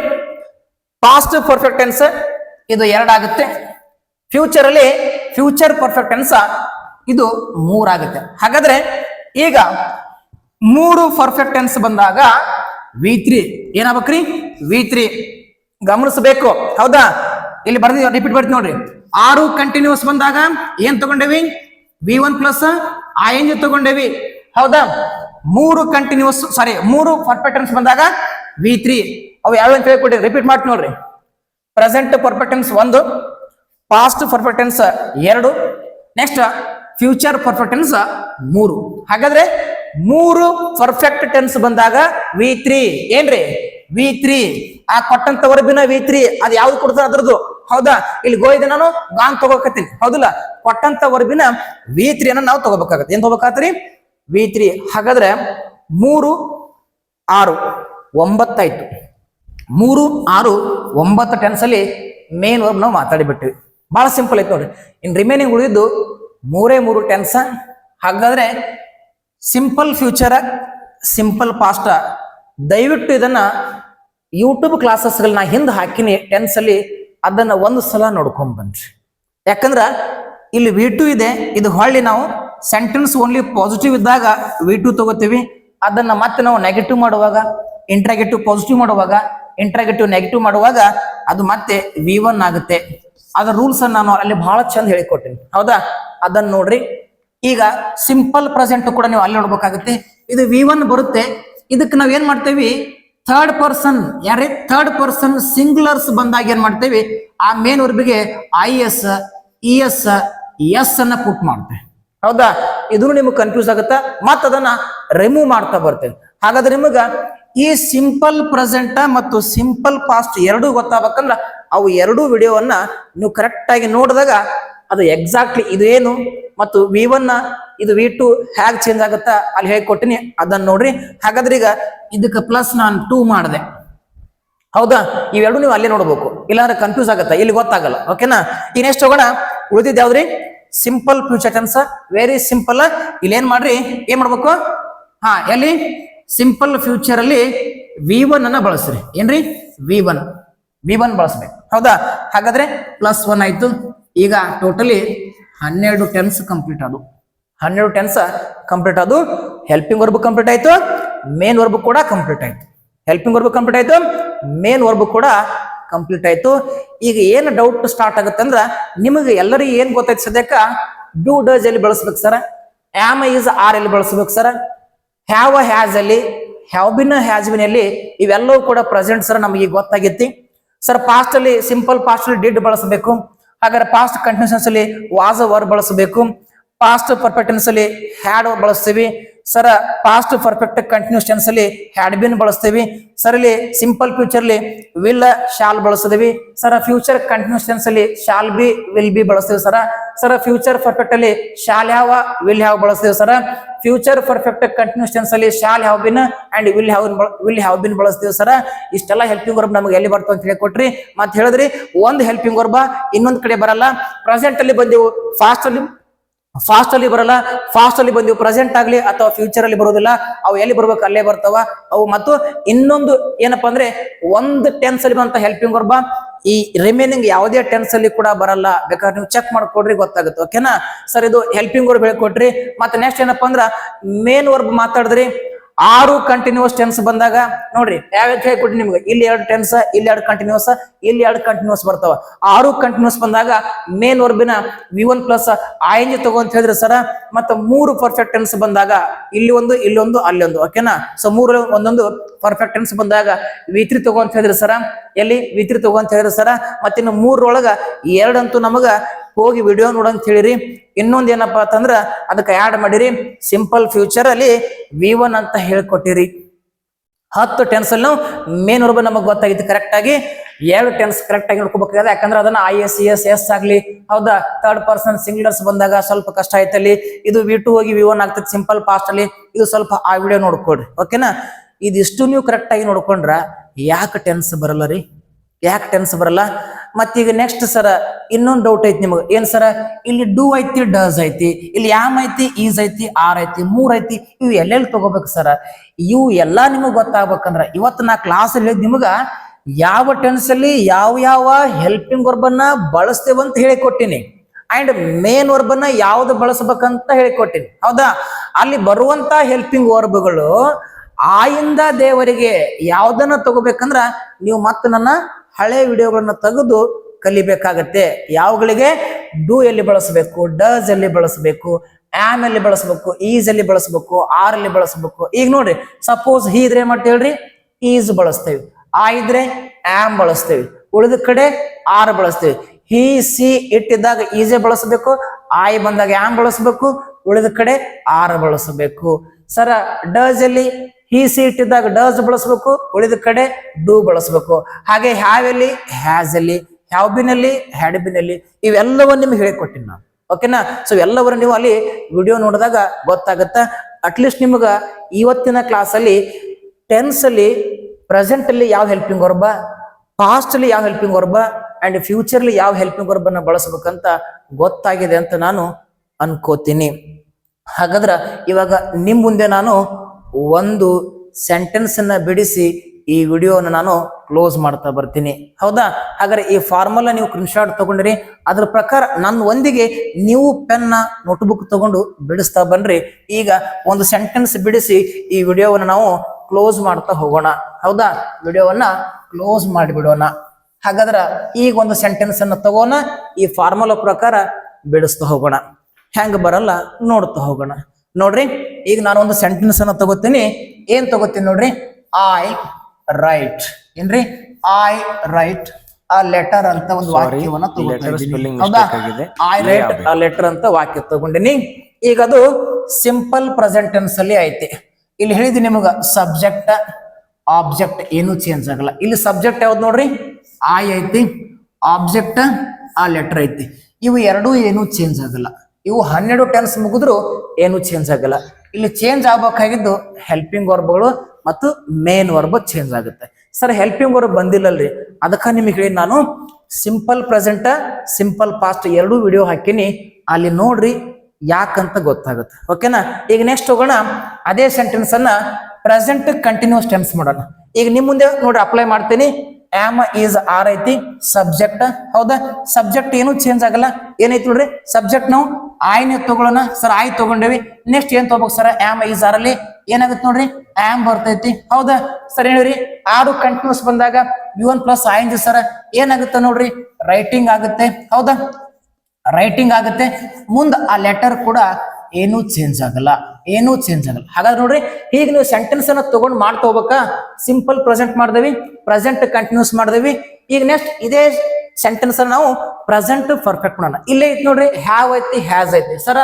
ಪಾಸ್ಟ್ ಪರ್ಫೆಕ್ಟ್ ಟೆನ್ಸ್ ಇದು ಎರಡಾಗುತ್ತೆ. ಫ್ಯೂಚರಲ್ಲಿ ಫ್ಯೂಚರ್ ಪರ್ಫೆಕ್ಟ್ ಟೆನ್ಸ್ ಇದು ಮೂರಾಗುತ್ತೆ. ಹಾಗಾದ್ರೆ ಈಗ ಮೂರು ಪರ್ಫೆಕ್ಟ್ ಟೆನ್ಸ್ ಬಂದಾಗ ವಿ ತ್ರೀ ಏನಾಗ್ಬೇಕ್ರಿ? ವಿ ತ್ರೀ ಗಮನಿಸಬೇಕು. ಹೌದಾ? ಇಲ್ಲಿ ಬರ್ದಿ ರಿಪೀಟ್ ಬರ್ತೀವಿ ನೋಡ್ರಿ. ಆರು ಕಂಟಿನ್ಯೂಸ್ ಬಂದಾಗ ಏನ್ ತಗೊಂಡೇವಿ? V one plus I N G ತಗೊಂಡೇವಿ. ಹೌದಾ? ಮೂರು ಕಂಟಿನ್ಯೂಸ್ ಸಾರಿ ಮೂರು ಪರ್ಫೆಕ್ಟ್ ಟೆನ್ಸ್ ಬಂದಾಗ ವಿ ತ್ರೀ ಅವು ಯಾವ ಅಂತ ಹೇಳ್ಕೊಡಿ. ರಿಪೀಟ್ ಮಾಡ್ತೀನಿ ನೋಡ್ರಿ. ಪ್ರೆಸೆಂಟ್ ಪರ್ಫೆಕ್ಟೆನ್ಸ್ ಒಂದು ಪಾಸ್ಟ್ ಪರ್ಫೆಕ್ಟೆನ್ಸ್ ಎರಡು ನೆಕ್ಸ್ಟ್ ಫ್ಯೂಚರ್ ಪರ್ಫೆಕ್ಟೆನ್ಸ್ ಮೂರು. ಹಾಗಾದ್ರೆ ಮೂರು ಪರ್ಫೆಕ್ಟ್ ಟೆನ್ಸ್ ಬಂದಾಗ ವಿ ತ್ರೀ ಏನ್ರಿ? ವಿ ತ್ರೀ ಆ ಕೊಟ್ಟಂತ ವರ್ಬಿನ ವಿ ತ್ರೀ ಅದ್ ಯಾವ್ದು ಕೊಡ್ತಾರ ಅದ್ರದ್ದು? ಹೌದಾ? ಇಲ್ಲಿ ಗೋಯ್ದೆ ನಾನು ಗಾನ್ ತಗೋಕತ್ತೀನಿ. ಹೌದಿಲ್ಲ? ಕೊಟ್ಟಂತ ವರ್ಬಿನ ವಿ ತ್ರೀನ ನಾವು ತಗೋಬೇಕಾಗತ್ತೆ. ಏನ್ ರೀ ವಿ ತ್ರೀ ಹಾಗಾದ್ರೆ ಮೂರು, ಆರು ಒಂಬತ್ತಾಯ್ತು ಮೂರು, ಆರು, ಒಂಬತ್ತು ಟೆನ್ಸ್ ಅಲ್ಲಿ ಮೇನ್ ವರ್ಬ್ ನಾವು ಮಾತಾಡಿಬಿಟ್ಟಿವಿ ಬಹಳ ಸಿಂಪಲ್ ಐತೆ ನೋಡ್ರಿ. ಇನ್ ರಿಮೈನಿಂಗ್ ಉಳಿದಿದ್ದು ಮೂರೇ ಮೂರು ಟೆನ್ಸ ಹಾಗಾದ್ರೆ ಸಿಂಪಲ್ ಫ್ಯೂಚರ್ ಸಿಂಪಲ್ ಪಾಸ್ಟ ದಯವಿಟ್ಟು ಇದನ್ನ ಯೂಟ್ಯೂಬ್ ಕ್ಲಾಸಸ್ಗಳನ್ನ ಹಿಂದೆ ಹಾಕಿನಿ ಟೆನ್ಸ್ ಅಲ್ಲಿ ಅದನ್ನ ಒಂದು ಸಲ ನೋಡ್ಕೊಂಡ್ ಬನ್ರಿ. ಯಾಕಂದ್ರೆ ಇಲ್ಲಿ ವಿ ಟು ಇದೆ, ಇದು ಹೊಳ್ಳಿ ನಾವು ಸೆಂಟೆನ್ಸ್ ಓನ್ಲಿ ಪಾಸಿಟಿವ್ ಇದ್ದಾಗ ವಿ ಟು ತಗೋತೀವಿ. ಅದನ್ನ ಮತ್ತೆ ನಾವು ನೆಗೆಟಿವ್ ಮಾಡುವಾಗ ಇಂಟ್ರಾಗೆಟಿವ್ ಪಾಸಿಟಿವ್ ಮಾಡುವಾಗ ಇಂಟ್ರಾಗೇಟಿವ್ ನೆಗೆಟಿವ್ ಮಾಡುವಾಗ ಅದು ಮತ್ತೆ ವಿ ಒನ್ ಆಗುತ್ತೆ. ಅದರ ರೂಲ್ಸ್ ಅನ್ನ ನಾನು ಅಲ್ಲಿ ಬಹಳ ಚಂದ ಹೇಳಿಕೊಟ್ಟಿನಿ. ಹೌದಾ? ಅದನ್ನ ನೋಡ್ರಿ. ಈಗ ಸಿಂಪಲ್ ಪ್ರೆಸೆಂಟ್ ಕೂಡ ನೀವು ಅಲ್ಲಿ ನೋಡ್ಬೇಕಾಗುತ್ತೆ. ಇದು ವಿ ಒನ್ ಬರುತ್ತೆ. ಇದಕ್ಕೆ ನಾವ್ ಏನ್ ಮಾಡ್ತೇವಿ? ಥರ್ಡ್ ಪರ್ಸನ್ ಯಾರೇ? ಥರ್ಡ್ ಪರ್ಸನ್ ಸಿಂಗ್ಲರ್ಸ್ ಬಂದಾಗ ಏನ್ ಮಾಡ್ತೇವಿ? ಆ main ವರ್ಬಿಗೆ I S E S S ಅನ್ನ ಪುಟ್ ಮಾಡ್ತೇವೆ. ಹೌದಾ? ಇದನ್ನು ನಿಮಗೆ ಕನ್ಫ್ಯೂಸ್ ಆಗುತ್ತಾ? ಮತ್ತ ಅದನ್ನ ರಿಮೂವ್ ಮಾಡ್ತಾ ಬರ್ತೇವೆ. ಹಾಗಾದ್ರೆ ನಿಮಗ ಈ ಸಿಂಪಲ್ ಪ್ರೆಸೆಂಟ ಮತ್ತು ಸಿಂಪಲ್ ಪಾಸ್ಟ್ ಎರಡೂ ಗೊತ್ತಾಗಬೇಕಂದ್ರ ಅವು ಎರಡೂ ವಿಡಿಯೋವನ್ನ ನೀವು ಕರೆಕ್ಟಾಗಿ ನೋಡಿದಾಗ ಅದು ಎಕ್ಸಾಕ್ಟ್ಲಿ ಇದು ಏನು ಮತ್ತು ವಿ ಒನ್ ಇದು ವಿ ಟು ಹ್ಯಾಗ್ ಚೇಂಜ್ ಆಗುತ್ತಾ ಅಲ್ಲಿ ಹೇಳ್ಕೊಟ್ಟಿನಿ ಅದನ್ನು ನೋಡ್ರಿ. ಹಾಗಾದ್ರೆ ಈಗ ಇದಕ್ಕೆ ಪ್ಲಸ್ ನಾನು ಟೂ ಮಾಡಿದೆ. ಹೌದಾ? ಇವೆರಡು ನೀವು ಅಲ್ಲೇ ನೋಡ್ಬೇಕು. ಇಲ್ಲಾಂದ್ರೆ ಕನ್ಫ್ಯೂಸ್ ಆಗುತ್ತೆ? ಇಲ್ಲಿ ಗೊತ್ತಾಗಲ್ಲ. ಓಕೆನಾ ಈ ನೆಕ್ಸ್ಟ್ ಹೋಗೋಣ. ಉಳಿದಿದ್ದು simple future tense very simple ಇಲ್ಲಿ ಏನ್ ಮಾಡ್ರಿ? ಏನ್ ಮಾಡ್ಬೇಕು? ಹಾ, ಎಲ್ಲಿ? ಸಿಂಪಲ್ ಫ್ಯೂಚರ್ ಅಲ್ಲಿ ವಿ ಒನ್ ಅನ್ನ ಬಳಸ್ರಿ. ಏನ್ರಿ? ವಿ ಒನ್ ವಿ ಒನ್ ಬಳಸ್ಬೇಕು. ಹೌದಾ? ಹಾಗಾದ್ರೆ ಪ್ಲಸ್ ಒನ್ ಆಯ್ತು. ಈಗ ಟೋಟಲಿ ಹನ್ನೆರಡು ಟೆನ್ಸ್ ಕಂಪ್ಲೀಟ್ ಅದು. ಹನ್ನೆರಡು ಟೆನ್ಸ್ ಕಂಪ್ಲೀಟ್ ಅದು. ಹೆಲ್ಪಿಂಗ್ ವರ್ಬ್ ಕಂಪ್ಲೀಟ್ ಆಯ್ತು. ಮೇನ್ ವರ್ಬ್ ಕೂಡ ಕಂಪ್ಲೀಟ್ ಆಯ್ತು. ಹೆಲ್ಪಿಂಗ್ ವರ್ಬ್ ಕಂಪ್ಲೀಟ್ ಆಯ್ತು. ಮೇನ್ ವರ್ಬ್ ಕೂಡ ಕಂಪ್ಲೀಟ್ ಆಯ್ತು. ಈಗ ಏನು ಡೌಟ್ ಸ್ಟಾರ್ಟ್ ಆಗುತ್ತೆ ಅಂದ್ರೆ ನಿಮಗೆ ಎಲ್ಲರಿಗೂ ಏನ್ ಗೊತ್ತಾಯ್ತು ಸದ್ಯಕ್ಕ? ಡೂ ಡಸ್ ಎಲ್ಲಿ ಬಳಸ್ಬೇಕು ಸರ್ ಆಮ್ ಈಸ್ ಆರ್ ಎಲ್ಲಿ ಬಳಸ್ಬೇಕು ಸರ್ ಹ್ಯಾವ ಹ್ಯಾಸ್ ಅಲ್ಲಿ ಹ್ಯಾವ್ ಬಿನ್ ಹ್ಯಾಸ್ ಬಿನ್ ಅಲ್ಲಿ ಇವೆಲ್ಲವೂ ಕೂಡ ಪ್ರೆಸೆಂಟ್ ಸರ್ ನಮಗೆ ಗೊತ್ತಾಗಿತ್ತು ಗೊತ್ತಾಗೈತಿ. ಸರ್ ಪಾಸ್ಟ್ ಅಲ್ಲಿ ಸಿಂಪಲ್ ಪಾಸ್ಟ್ ಅಲ್ಲಿ ಡಿಡ್ ಬಳಸಬೇಕು. ಹಾಗಾದ್ರೆ ಪಾಸ್ಟ್ ಕಂಟಿನ್ಯೂಷನ್ಸ್ ಅಲ್ಲಿ ವಾಸ್ ವರ್ ಬಳಸಬೇಕು. ಪಾಸ್ಟ್ ಪರ್ಫೆಕ್ಟ್ ಟೆನ್ಸ್ ಅಲ್ಲಿ ಹ್ಯಾಡ್ ಬಳಸ್ತೀವಿ. Sir past perfect continuous tense ಅಲ್ಲಿ ಹ್ಯಾಡ್ ಬಿನ್ ಬಳಸ್ತೀವಿ. ಸರ್, ಇಲ್ಲಿ ಸಿಂಪಲ್ ಫ್ಯೂಚರ್ ಅಲ್ಲಿ ವಿಲ್ ಶಾಲ್ ಬಳಸ್ತೀವಿ. ಸರ ಫ್ಯೂಚರ್ ಕಂಟಿನ್ಯೂಸ್ ಟೆನ್ಸ್ ಅಲ್ಲಿ ಶಾಲ್ ಬಿ ವಿಲ್ ಬಿ ಬಳಸ್ತೀವಿ ಸರ. ಸರ ಫ್ಯೂಚರ್ ಪರ್ಫೆಕ್ಟ್ ಅಲ್ಲಿ ಶಾಲ್ ಯಾವ ವಿಲ್ ಹ್ಯಾವ್ ಬಳಸ್ತೀವಿ sir. Future perfect continuous tense ಅಲ್ಲಿ shall have been and will have will have been ಬಳಸ್ತೀವಿ sir. ಇಷ್ಟೆಲ್ಲ helping verb ನಮಗೆ ಎಲ್ಲಿ ಬರ್ತವೆ ಅಂತ ಹೇಳಿ ಕೊಟ್ರಿ ಮತ್ತೆ ಹೇಳಿದ್ರಿ, ಒಂದು ಹೆಲ್ಪಿಂಗ್ ವರ್ಬ ಇನ್ನೊಂದ್ ಕಡೆ ಬರಲ್ಲ. ಪ್ರೆಸೆಂಟ್ ಅಲ್ಲಿ ಬಂದೆವು ಫಾಸ್ಟ್ ಅಲ್ಲಿ ಫಾಸ್ಟ್ ಅಲ್ಲಿ ಬರಲ್ಲ. ಫಾಸ್ಟ್ ಅಲ್ಲಿ ಬಂದಿವು ಪ್ರೆಸೆಂಟ್ ಆಗ್ಲಿ ಅಥವಾ ಫ್ಯೂಚರ್ ಅಲ್ಲಿ ಬರೋದಿಲ್ಲ ಅವು ಎಲ್ಲಿ ಬರ್ಬೇಕು ಅಲ್ಲೇ ಬರ್ತಾವ. ಅವು ಮತ್ತು ಇನ್ನೊಂದು ಏನಪ್ಪಾ ಅಂದ್ರೆ ಒಂದು ಟೆನ್ಸ್ ಅಲ್ಲಿ ಬಂತ ಹೆಲ್ಪಿಂಗ್ ವರ್ಬ ಈ ರಿಮೈನಿಂಗ್ ಯಾವುದೇ ಟೆನ್ಸ್ ಅಲ್ಲಿ ಕೂಡ ಬರಲ್ಲ. ಬೇಕಾದ್ರೆ ನೀವು ಚೆಕ್ ಮಾಡ್ಕೊಡ್ರಿ, ಗೊತ್ತಾಗುತ್ತೆ. ಓಕೆನಾ ಸರ್, ಇದು ಹೆಲ್ಪಿಂಗ್ ವರ್ಬ್ ಹೇಳ್ಕೊಟ್ರಿ. ಮತ್ತೆ ನೆಕ್ಸ್ಟ್ ಏನಪ್ಪಾ ಅಂದ್ರ ಮೇನ್ ವರ್ಬ್ ಮಾತಾಡಿದ್ರಿ. ಆರು ಕಂಟಿನ್ಯೂಸ್ ಟೆನ್ಸ್ ಬಂದಾಗ, ನೋಡ್ರಿ ಯಾವ ಹೇಳ್ಕೊಟ್ಟಿ ನಿಮ್ಗೆ? ಇಲ್ಲಿ ಎರಡು ಟೆನ್ಸ್ ಇಲ್ಲಿ ಎರಡು ಕಂಟಿನ್ಯೂಸ್ ಇಲ್ಲಿ ಎರಡು ಕಂಟಿನ್ಯೂಸ್ ಬರ್ತಾವ. ಆರು ಕಂಟಿನ್ಯೂಸ್ ಬಂದಾಗ main ವರ್ಬಿನ V one plus I N G ತಗೋ ಅಂತ ಹೇಳಿದ್ರೆ ಸರ, ಮತ್ತೆ ಮೂರು ಪರ್ಫೆಕ್ಟ್ ಟೆನ್ಸ್ ಬಂದಾಗ ಇಲ್ಲಿ ಒಂದು ಇಲ್ಲೊಂದು ಅಲ್ಲೊಂದು ಓಕೆನಾ ಸೊ ಮೂರು ಒಂದೊಂದು ಪರ್ಫೆಕ್ಟ್ ಟೆನ್ಸ್ ಬಂದಾಗ ವಿ ತ್ರೀ ತಗೋ ಅಂತ ಹೇಳಿದ್ರೆ ಸರ ಎಲ್ಲಿ ವಿತ್ರಿ ತಗೋ ಅಂತ ಸರ? ಮತ್ತಿನ್ನು ಮೂರರೊಳಗ ಎರಡಂತೂ ನಮಗ ಹೋಗಿ ವಿಡಿಯೋ ನೋಡಂತ ಹೇಳಿರಿ. ಇನ್ನೊಂದು ಏನಪ್ಪಾ ಅಂತಂದ್ರ ಅದಕ್ಕೆ ಆ್ಯಡ್ ಮಾಡಿರಿ. ಸಿಂಪಲ್ ಫ್ಯೂಚರ್ ಅಲ್ಲಿ ವಿ ಒನ್ ಅಂತ ಹೇಳ್ಕೊಟ್ಟಿರಿ. ಹತ್ತು ಟೆನ್ಸ್ ಅಲ್ಲಿ ಮೇನ್ ವರ್ಬ ನಮಗೆ ಗೊತ್ತಾಗಿತ್ತು ಕರೆಕ್ಟ್ ಆಗಿ ಎರಡು ಟೆನ್ಸ್ ಕರೆಕ್ಟ್ ಆಗಿ ಯಾಕಂದ್ರೆ ಅದನ್ನ I S C S S ಆಗ್ಲಿ, ಹೌದಾ? ಥರ್ಡ್ ಪರ್ಸನ್ ಸಿಂಗ್ಲರ್ಸ್ ಬಂದಾಗ ಸ್ವಲ್ಪ ಕಷ್ಟ ಆಯ್ತಲ್ಲಿ. ಇದು ವಿ ಟು ಹೋಗಿ ವಿ ಒನ್ ಆಗ್ತದೆ ಸಿಂಪಲ್ ಪಾಸ್ಟ್ ಅಲ್ಲಿ. ಇದು ಸ್ವಲ್ಪ ಆ ವಿಡಿಯೋ ನೋಡ್ಕೊಡ್ರಿ ಓಕೆನಾ ಇದಿಷ್ಟು ನೀವು ಕರೆಕ್ಟ್ ಆಗಿ ನೋಡ್ಕೊಂಡ್ರ ಯಾಕೆ ಟೆನ್ಸ್ ಬರಲ್ಲ ರೀ? ಯಾಕೆ ಟೆನ್ಸ್ ಬರಲ್ಲ? ಮತ್ತೀಗ ನೆಕ್ಸ್ಟ್ ಸರ ಇನ್ನೊಂದು ಡೌಟ್ ಐತಿ ನಿಮಗೆ. ಏನ್ ಸರ? ಇಲ್ಲಿ ಡೂ ಐತಿ ಡಸ್ ಐತಿ, ಇಲ್ಲಿ ಯಾಮ್ ಐತಿ ಈಸ್ ಐತಿ ಆರ್ ಐತಿ, ಮೂರ್ ಐತಿ, ಇವು ಎಲ್ಲೆಲ್ಲಿ ತಗೋಬೇಕು ಸರ? ಇವು ಎಲ್ಲಾ ನಿಮಗೆ ಗೊತ್ತಾಗ್ಬೇಕಂದ್ರ ಇವತ್ತು ನಾ ಕ್ಲಾಸ್ ಅಲ್ಲಿ ನಿಮಗ ಯಾವ ಟೆನ್ಸ್ ಅಲ್ಲಿ ಯಾವ ಯಾವ ಹೆಲ್ಪಿಂಗ್ ವರ್ಬನ್ನ ಬಳಸ್ತೇವಂತ ಹೇಳಿಕೊಟ್ಟಿನಿ. ಅಂಡ್ ಮೇನ್ ವರ್ಬನ್ನ ಯಾವ್ದು ಬಳಸ್ಬೇಕಂತ ಹೇಳಿಕೊಟ್ಟಿನಿ. ಹೌದಾ? ಅಲ್ಲಿ ಬರುವಂತ ಹೆಲ್ಪಿಂಗ್ ವರ್ಬ್ಗಳು ಆಯಿಂದ ದೇವರಿಗೆ ಯಾವ್ದನ್ನ ತಗೋಬೇಕಂದ್ರ ನೀವು ಮತ್ತೆ ನನ್ನ ಹಳೆ ವಿಡಿಯೋಗಳನ್ನ ತೆಗೆದು ಕಲಿಬೇಕಾಗತ್ತೆ. ಯಾವಗಳಿಗೆ? ಡೂ ಎಲ್ಲಿ ಬಳಸಬೇಕು ಡಸ್ ಎಲ್ಲಿ ಬಳಸಬೇಕು ಆಮ್ ಎಲ್ಲಿ ಬಳಸಬೇಕು ಈಸ್ ಎಲ್ಲಿ ಬಳಸಬೇಕು ಆರ್ ಎಲ್ಲಿ ಬಳಸಬೇಕು. ಈಗ ನೋಡ್ರಿ ಸಪೋಸ್ ಹೀ ಇದ್ರೆ ಮತ್ತೆ ಹೇಳ್ರಿ ಈಸ್ ಬಳಸ್ತೇವೆ. ಆ ಇದ್ರೆ ಆಮ್ ಬಳಸ್ತೇವೆ. ಉಳಿದ ಕಡೆ ಆರ್ ಬಳಸ್ತೇವೆ. ಹಿ ಸಿ ಇಟ್ಟಿದ್ದಾಗ ಈಸೆ ಬಳಸಬೇಕು ಆಯ್ ಬಂದಾಗ ಆಮ್ ಬಳಸಬೇಕು, ಉಳಿದ ಕಡೆ ಆರ್ ಬಳಸಬೇಕು. ಸರ ಡಸ್ ಅಲ್ಲಿ ಹಿ ಸೀಟ್ ಇದ್ದಾಗ ಡಸ್ ಬಳಸಬೇಕು, ಉಳಿದ ಕಡೆ ಡೂ ಬಳಸಬೇಕು. ಹಾಗೆ ಹ್ಯಾವ್ ಅಲ್ಲಿ ಹ್ಯಾಸ್ ಅಲ್ಲಿ ಹ್ಯಾವ್ ಬಿನ್ ಅಲ್ಲಿ ಹ್ಯಾಡ್ ಬಿನ್ ಅಲ್ಲಿ ಇವೆಲ್ಲವನ್ನು ನಿಮ್ಗೆ ಹೇಳಿಕೊಟ್ಟಿನಿ ನಾನು. ಓಕೆನಾ ಸೊ ಎಲ್ಲವರು ನೀವು ಅಲ್ಲಿ ವಿಡಿಯೋ ನೋಡಿದಾಗ ಗೊತ್ತಾಗತ್ತ? ಅಟ್ಲೀಸ್ಟ್ ನಿಮ್ಗ ಇವತ್ತಿನ ಕ್ಲಾಸಲ್ಲಿ ಟೆನ್ಸ್ ಅಲ್ಲಿ ಪ್ರೆಸೆಂಟ್ ಅಲ್ಲಿ ಯಾವ ಹೆಲ್ಪಿಂಗ್ ವರ್ಬ ಪಾಸ್ಟ್ ಅಲ್ಲಿ ಯಾವ ಹೆಲ್ಪಿಂಗ್ ವರ್ಬ ಅಂಡ್ ಫ್ಯೂಚರ್ಲಿ ಯಾವ ಹೆಲ್ಪಿಂಗ್ ವರ್ಬನ್ನ ಬಳಸಬೇಕಂತ ಗೊತ್ತಾಗಿದೆ ಅಂತ ನಾನು ಅನ್ಕೋತೀನಿ. ಹಾಗಾದ್ರ ಇವಾಗ ನಿಮ್ ಮುಂದೆ ನಾನು ಒಂದು ಸೆಂಟೆನ್ಸ್ ಅನ್ನ ಬಿಡಿಸಿ ಈ ವಿಡಿಯೋನ ನಾನು ಕ್ಲೋಸ್ ಮಾಡ್ತಾ ಬರ್ತೀನಿ. ಹೌದಾ? ಹಾಗಾದ್ರೆ ಈ ಫಾರ್ಮುಲಾ ನೀವು ಸ್ಕ್ರೀನ್ಶಾಟ್ ತಗೊಂಡ್ರಿ. ಅದ್ರ ಪ್ರಕಾರ ನನ್ನ ಒಂದಿಗೆ ನೀವು ಪೆನ್ನ ನೋಟ್ಬುಕ್ ತಗೊಂಡು ಬಿಡಿಸ್ತಾ ಬನ್ರಿ. ಈಗ ಒಂದು ಸೆಂಟೆನ್ಸ್ ಬಿಡಿಸಿ ಈ ವಿಡಿಯೋವನ್ನು ನಾವು ಕ್ಲೋಸ್ ಮಾಡ್ತಾ ಹೋಗೋಣ. ಹೌದಾ? ವಿಡಿಯೋವನ್ನ ಕ್ಲೋಸ್ ಮಾಡಿಬಿಡೋಣ. ಹಾಗಾದ್ರ ಈಗ ಒಂದು ಸೆಂಟೆನ್ಸ್ ಅನ್ನ ತಗೋಣ. ಈ ಫಾರ್ಮುಲಾ ಪ್ರಕಾರ ಬಿಡಿಸ್ತಾ ಹೋಗೋಣ. ಹೆಂಗ್ ಬರಲ್ಲ ನೋಡ್ತಾ ಹೋಗೋಣ. ನೋಡ್ರಿ? ಈಗ ನಾನು ಒಂದು ಸೆಂಟೆನ್ಸ್ ಅನ್ನ ತಗೋತೀನಿ. ಏನ್ ತಗೋತೀನಿ ನೋಡ್ರಿ? ಐ ರೈಟ್ ಏನ್ರಿ? ಐ ರೈಟ್ ಆ ಲೆಟರ್ ಅಂತ ಒಂದು ವಾಕ್ಯವನ್ನ ಹೌದಾ? ಐ ರೈಟ್ ಆ ಲೆಟರ್ ಅಂತ ವಾಕ್ಯ ತಗೊಂಡಿನಿ. ಈಗ ಅದು ಸಿಂಪಲ್ ಪ್ರೆಸೆಂಟ್ ಟೆನ್ಸ್ ಅಲ್ಲಿ ಐತಿ. ಇಲ್ಲಿ ಹೇಳಿದಿ ನಿಮಗ ಸಬ್ಜೆಕ್ಟ್ ಆಬ್ಜೆಕ್ಟ್ ಏನು ಚೇಂಜ್ ಆಗಲ್ಲ. ಇಲ್ಲಿ ಸಬ್ಜೆಕ್ಟ್ ಯಾವ್ದು ನೋಡ್ರಿ? ಐ ಐತಿ ಆಬ್ಜೆಕ್ಟ್ ಆ ಲೆಟರ್ ಐತಿ. ಇವು ಎರಡೂ ಏನು ಚೇಂಜ್ ಆಗಲ್ಲ. ಇವು ಹನ್ನೆರಡು ಟೆನ್ಸ್ ಮುಗಿದ್ರು ಏನು ಚೇಂಜ್ ಆಗಲ್ಲ. ಇಲ್ಲಿ ಚೇಂಜ್ ಆಗ್ಬೇಕಾಗಿದ್ದು ಹೆಲ್ಪಿಂಗ್ ವರ್ಬ್ಗಳು ಮತ್ತು ಮೇನ್ ವರ್ಬ್ ಚೇಂಜ್ ಆಗುತ್ತೆ. ಸರ್ ಹೆಲ್ಪಿಂಗ್ ವರ್ಬ್ ಬಂದಿಲ್ಲಲ್ರಿ. ಅದಕ್ಕೆ ನಿಮಗೆ ಹೇಳಿ, ನಾನು ಸಿಂಪಲ್ ಪ್ರೆಸೆಂಟ್ ಸಿಂಪಲ್ ಪಾಸ್ಟ್ ಎರಡೂ ವಿಡಿಯೋ ಹಾಕಿನಿ. ಅಲ್ಲಿ ನೋಡ್ರಿ ಯಾಕಂತ ಗೊತ್ತಾಗುತ್ತೆ. ಓಕೆನಾ ಈಗ ನೆಕ್ಸ್ಟ್ ಹೋಗೋಣ. ಅದೇ ಸೆಂಟೆನ್ಸ್ ಅನ್ನ ಪ್ರೆಸೆಂಟ್ ಕಂಟಿನ್ಯೂಸ್ ಟೆನ್ಸ್ ಮಾಡೋಣ. ಈಗ ನಿಮ್ಮ ಮುಂದೆ ನೋಡ್ರಿ ಅಪ್ಲೈ ಮಾಡ್ತೀನಿ. ಆಮ್ ಈಸ್ ಆರ್ ಐತಿ ಸಬ್ಜೆಕ್ಟ್ ಹೌದಾ? ಸಬ್ಜೆಕ್ಟ್ ಏನು ಚೇಂಜ್ ಆಗಲ್ಲ. ಏನೈತಿ ನೋಡ್ರಿ? ಸಬ್ಜೆಕ್ಟ್ ನಾವು ಆಯ್ನ ತಗೊಳ್ಳೋಣ. ಸರ್ ಆಯ್ ತಗೊಂಡೇವಿ. ನೆಕ್ಸ್ಟ್ ಏನ್ ತಗೋಬೇಕು ಸರ್ ಆಮ್ ಈಸ್ ಆರ್ ಅಲ್ಲಿ ಏನಾಗುತ್ತೆ ನೋಡ್ರಿ? ಆಮ್ ಬರ್ತೈತಿ. ಹೌದಾ? ಸರ್ ಹೇಳಿರಿ? ಆರು ಕಂಟಿನ್ಯೂಸ್ ಬಂದಾಗ ಯು ಒನ್ ಪ್ಲಸ್ ಆಯ್ನ್ ಸರ್ ಏನಾಗುತ್ತೆ ನೋಡ್ರಿ? ರೈಟಿಂಗ್ ಆಗುತ್ತೆ. ಹೌದಾ? ರೈಟಿಂಗ್ ಆಗುತ್ತೆ. ಮುಂದೆ ಆ ಲೆಟರ್ ಕೂಡ ಏನೂ ಚೇಂಜ್ ಆಗಲ್ಲ, ಏನೂ ಚೇಂಜ್ ಆಗಲ್ಲ. ಹಾಗಾದ್ರೆ ನೋಡ್ರಿ, ಈಗ ನೀವು ಸೆಂಟೆನ್ಸ್ ಅನ್ನ ತಗೊಂಡ್ ಮಾಡ್ತಾ ಹೋಗ್ಬೇಕಾ? ಸಿಂಪಲ್ ಪ್ರೆಸೆಂಟ್ ಮಾಡ್ದೇವಿ ಪ್ರೆಸೆಂಟ್ ಕಂಟಿನ್ಯೂಸ್ ಮಾಡ್ದೇವಿ. ಈಗ ನೆಕ್ಸ್ಟ್ ಇದೇ ಸೆಂಟೆನ್ಸ್ ಅನ್ನ ನಾವು ಪ್ರೆಸೆಂಟ್ ಪರ್ಫೆಕ್ಟ್ ಮಾಡೋಣ. ಇಲ್ಲೇ ಐತಿ ನೋಡ್ರಿ ಹ್ಯಾವ್ ಐತಿ ಹ್ಯಾಸ್ ಐತಿ. ಸರ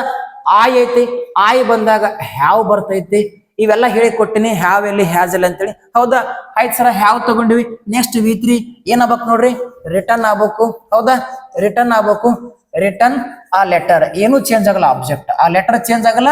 ಆಯ್ ಐತಿ ಆಯ್ ಬಂದಾಗ ಹ್ಯಾವ್ ಬರ್ತೈತಿ. ಇವೆಲ್ಲ ಹೇಳಿ ಕೊಟ್ಟಿನಿ ಹ್ಯಾವ್ ಎಲ್ಲಿ ಹ್ಯಾಸ್ ಎಲ್ಲಿ ಅಂತೇಳಿ. ಹೌದಾ? ಆಯ್ತು ಸರ ಹ್ಯಾವ್ ತಗೊಂಡಿವಿ. ನೆಕ್ಸ್ಟ್ ವಿ ತ್ರೀ ಏನಾಗ್ಬೇಕು ನೋಡ್ರಿ? ರಿಟರ್ನ್ ಆಗ್ಬೇಕು. ಹೌದಾ? ರಿಟರ್ನ್ ಆಗ್ಬೇಕು. ರಿಟರ್ನ್ ಆ ಲೆಟರ್ ಏನು ಚೇಂಜ್ ಆಗಲ್ಲ ಆಬ್ಜೆಕ್ಟ್ ಆ ಲೆಟರ್ ಚೇಂಜ್ ಆಗಲ್ಲ,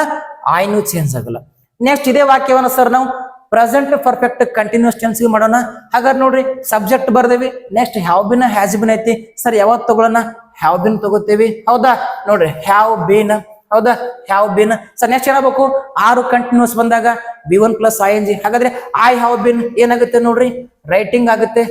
ಆಯ್ನು ಚೇಂಜ್ ಆಗಲ್ಲ. ನೆಕ್ಸ್ಟ್ ಇದೇ ವಾಕ್ಯವನ್ನ ಸರ್ ನಾವು ಪ್ರೆಸೆಂಟ್ ಪರ್ಫೆಕ್ಟ್ ಕಂಟಿನ್ಯೂಸ್ ಟೆನ್ಸ್ ಮಾಡೋಣ. ಹಾಗಾದ್ರೆ ನೋಡ್ರಿ subject ಬರ್ದೇವಿ next have been has been ಐತಿ. ಸರ್ ಯಾವತ್ ತಗೊಳ್ಳೋಣ? ಹ್ಯಾವ್ ಬಿನ್ ತಗೋತೀವಿ. ಹೌದಾ? ನೋಡ್ರಿ ಹ್ಯಾವ್ ಬಿನ್ ಹೌದಾ? ಹ್ಯಾವ್ ಬಿನ್ ಸರ್ ನೆಕ್ಸ್ಟ್ ಏನಾಗಬೇಕು ಆರು ಕಂಟಿನ್ಯೂಸ್ ಬಂದಾಗ V one plus I N G ಹಾಗಾದ್ರೆ ಐ ಹ್ಯಾವ್ ಬಿನ್ ಏನಾಗುತ್ತೆ ನೋಡ್ರಿ? ರೈಟಿಂಗ್ ಆಗುತ್ತೆ.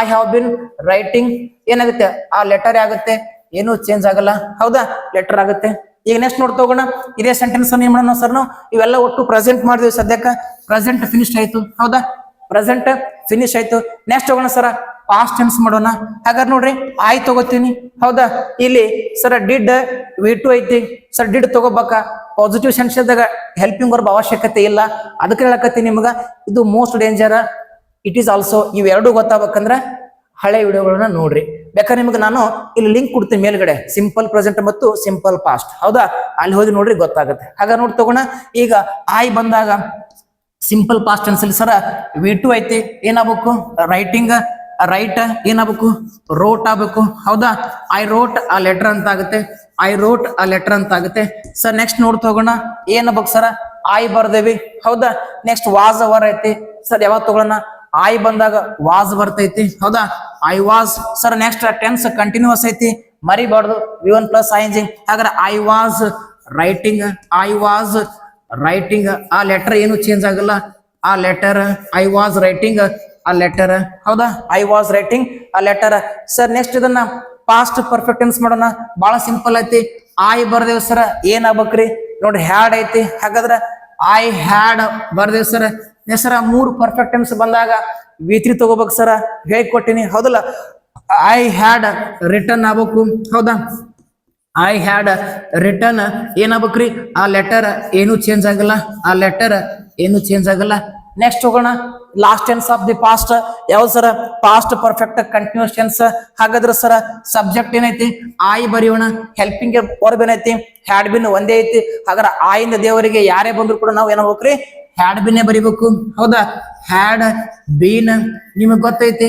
ಐ ಹ್ಯಾವ್ ಬಿನ್ ರೈಟಿಂಗ್ ಏನಾಗುತ್ತೆ? ಆ ಲೆಟರ್ ಆಗುತ್ತೆ ಏನು ಚೇಂಜ್ ಆಗಲ್ಲ. ಹೌದಾ? ಲೆಟರ್ ಆಗುತ್ತೆ. ಈಗ ನೆಕ್ಸ್ಟ್ ನೋಡ್ ತಗೋಣ ಇದೇ ಸೆಂಟೆನ್ಸ್ ಏನ್ ಮಾಡೋಣ ಸರ್ ನಾವು? ಇವೆಲ್ಲ ಒಟ್ಟು ಪ್ರೆಸೆಂಟ್ ಮಾಡಿದ್ವಿ ಸದ್ಯಕ್ಕೆ. ಪ್ರೆಸೆಂಟ್ ಫಿನಿಶ್ ಆಯ್ತು. ಹೌದಾ? ಪ್ರೆಸೆಂಟ್ ಫಿನಿಶ್ ಆಯ್ತು. ನೆಕ್ಸ್ಟ್ ಹೋಗೋಣ ಸರ ಪಾಸ್ಟ್ ಟೆನ್ಸ್ ಮಾಡೋಣ. ಹಾಗಾದ್ರೆ ನೋಡ್ರಿ ಆಯ್ ತಗೋತೀನಿ. ಹೌದಾ? ಇಲ್ಲಿ ಸರ್ ಡಿಡ್ ವಿ ಟು ಐತಿ. ಸರ್ ಡಿಡ್ ತಗೋಬೇಕ. ಪಾಸಿಟಿವ್ ಸೆನ್ಸ್ದಾಗ ಹೆಲ್ಪಿಂಗ್ ವರ್ಬ್ ಅವಶ್ಯಕತೆ ಇಲ್ಲ. ಅದಕ್ಕೆ ಹೇಳಕತ್ತೀನಿ ನಿಮ್ಗೆ, ಇದು most danger it is also ಇವೆರಡು ಗೊತ್ತಾಗ್ಬೇಕಂದ್ರ ಹಳೆ ವಿಡಿಯೋಗಳನ್ನ ನೋಡ್ರಿ. ಬೇಕಾದ್ರೆ ನಿಮ್ಗೆ ನಾನು ಇಲ್ಲಿ ಲಿಂಕ್ ಕೊಡ್ತೀನಿ ಮೇಲ್ಗಡೆ. ಸಿಂಪಲ್ ಪ್ರೆಸೆಂಟ್ ಮತ್ತು ಸಿಂಪಲ್ ಪಾಸ್ಟ್ ಹೌದಾ? ಅಲ್ಲಿ ಹೋಗಿ ನೋಡ್ರಿ ಗೊತ್ತಾಗುತ್ತೆ. ಹಾಗ ನೋಡಿ ತಗೋಣ. ಈಗ ಆಯ್ ಬಂದಾಗ ಸಿಂಪಲ್ ಪಾಸ್ಟ್ ಅನ್ಸಲಿ ಸರ ವಿ ಟು ಐತಿ, ಏನಾಗಬೇಕು? ರೈಟಿಂಗ್ ರೈಟ್ ಏನಾಗಬೇಕು? ರೋಟ್ ಆಗ್ಬೇಕು. ಹೌದಾ? ಐ ರೋಟ್ ಆ ಲೆಟರ್ ಅಂತ ಆಗುತ್ತೆ. ಐ ರೋಟ್ ಆ ಲೆಟರ್ ಅಂತ ಆಗುತ್ತೆ. ಸರ್ ನೆಕ್ಸ್ಟ್ ನೋಡ್ತಾ ಹೋಗೋಣ ಏನಾಗ್ಬೇಕು ಸರ? ಐ ಬರ್ದೇವಿ. ಹೌದಾ? ನೆಕ್ಸ್ಟ್ ವಾಸ್ ಅವರ್ ಐತಿ. ಸರ್ ಯಾವಾಗ ತಗೊಳ್ಳೋಣ? ಐ ಬಂದಾಗ ವಾಸ್ ಬರ್ತೈತಿ. ಹೌದಾ? I was sir next tense continuous ಐತಿ. ಮರಿಬಾರ್ದು. V one plus I G ಹಾಗಾದ್ರೆ I was writing I was writing a letter ಏನು ಚೇಂಜ್ ಆಗಲ್ಲ. A letter I was writing a letter ಹೌದಾ? I was writing a letter sir next ಇದನ್ನ past perfect tense ಮಾಡೋಣ. ಬಹಳ simple ಐತಿ. I ಬರ್ದೇವ್ sir ಏನ್ ಆಗ್ಬೇಕ್ರಿ? ನೋಡ್ರಿ ಹ್ಯಾಡ್ ಐತಿ. ಹಾಗಾದ್ರೆ ಐ ಹ್ಯಾಡ್ ಬರ್ದೇವ್ ಸರ್ ಸರ, ಮೂರು ಪರ್ಫೆಕ್ಟ್ ಟೆನ್ಸ್ ಬಂದಾಗ ವಿ ತ್ರೀ ತಗೋಬೇಕು ಸರ. ಹೇಗೆ ಕೊಟ್ಟಿನಿ ಹೌದಲ್ಲ? ಐ ಹ್ಯಾಡ್ ರಿಟರ್ನ್ ಆಗ್ಬೇಕು. ಹೌದಾ? ಐ ಹ್ಯಾಡ್ ರಿಟರ್ನ್ ಏನಾಗ್ಬೇಕ್ರಿ? ಆ ಲೆಟರ್ ಏನು ಚೇಂಜ್ ಆಗಲ್ಲ. ಆ ಲೆಟರ್ ಏನು ಚೇಂಜ್ ಆಗಲ್ಲ. ನೆಕ್ಸ್ಟ್ ಹೋಗೋಣ. Last tense of the past ಯಾವ್ದು sir? Past perfect continuous tense ಹಾಗಾದ್ರೆ ಸರ ಸಬ್ಜೆಕ್ಟ್ ಏನೈತಿ? ಆಯ್ ಬರೆಯೋಣ. ಹೆಲ್ಪಿಂಗ್ ವರ್ಬ್ ಏನೈತಿ? ಹ್ಯಾಡ್ ಬಿನ್ ಒಂದೇ ಐತಿ. ಹಾಗಾದ್ರೆ ಆಯಿಂದ ದೇವರಿಗೆ ಯಾರೇ ಬಂದ್ರು ಕೂಡ ನಾವು ಏನಾಗ್ಬೇಕ್ರಿ ಹ್ಯಾಡ್ ಬಿನ್ನೇ ಬರಿಬೇಕು? ಹೌದಾ? ಹ್ಯಾಡ್ ಬೀನ್ ನಿಮಗ್ ಗೊತ್ತೈತಿ?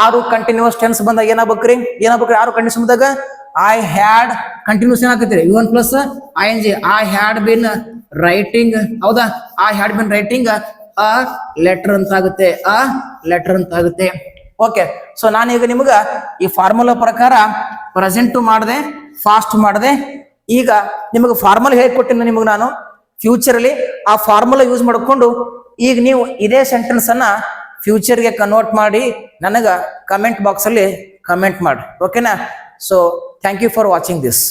ಆರು ಕಂಟಿನ್ಯೂಸ್ ಟೆನ್ಸ್ ಬಂದಾಗ ಏನಾಗ್ಬೇಕ್ರಿ? ಏನಾಗ್ಬೇಕ್ರಿ ಆರು ಕಂಟಿನ್ಯೂಸ್ ಬಂದಾಗ? ಐ ಹ್ಯಾಡ್ ಕಂಟಿನ್ಯೂಸ್ ಏನಾಗ್ತೈತಿ one plus I N G I had been writing ಹೌದಾ? I had been writing a letter ಅಂತ ಆಗುತ್ತೆ. ಅ ಲೆಟರ್ ಅಂತ ಆಗುತ್ತೆ. ಓಕೆ ಸೊ ನಾನೀಗ ನಿಮಗ ಈ ಫಾರ್ಮುಲಾ ಪ್ರಕಾರ ಪ್ರೆಸೆಂಟ್ ಮಾಡಿದೆ ಫಾಸ್ಟ್ ಮಾಡಿದೆ. ಈಗ ನಿಮಗೆ ಫಾರ್ಮುಲಾ ಹೇಗೆ ಕೊಟ್ಟಿನ ನಿಮಗೆ ನಾನು. ಫ್ಯೂಚರ್ ಅಲ್ಲಿ ಆ ಫಾರ್ಮುಲಾ ಯೂಸ್ ಮಾಡಿಕೊಂಡು ಈಗ ನೀವು ಇದೇ ಸೆಂಟೆನ್ಸ್ ಅನ್ನ ಫ್ಯೂಚರ್ಗೆ ಕನ್ವರ್ಟ್ ಮಾಡಿ ನನಗ ಕಮೆಂಟ್ ಬಾಕ್ಸ್ ಅಲ್ಲಿ ಕಮೆಂಟ್ ಮಾಡಿ ಓಕೆನಾ so thank you for watching this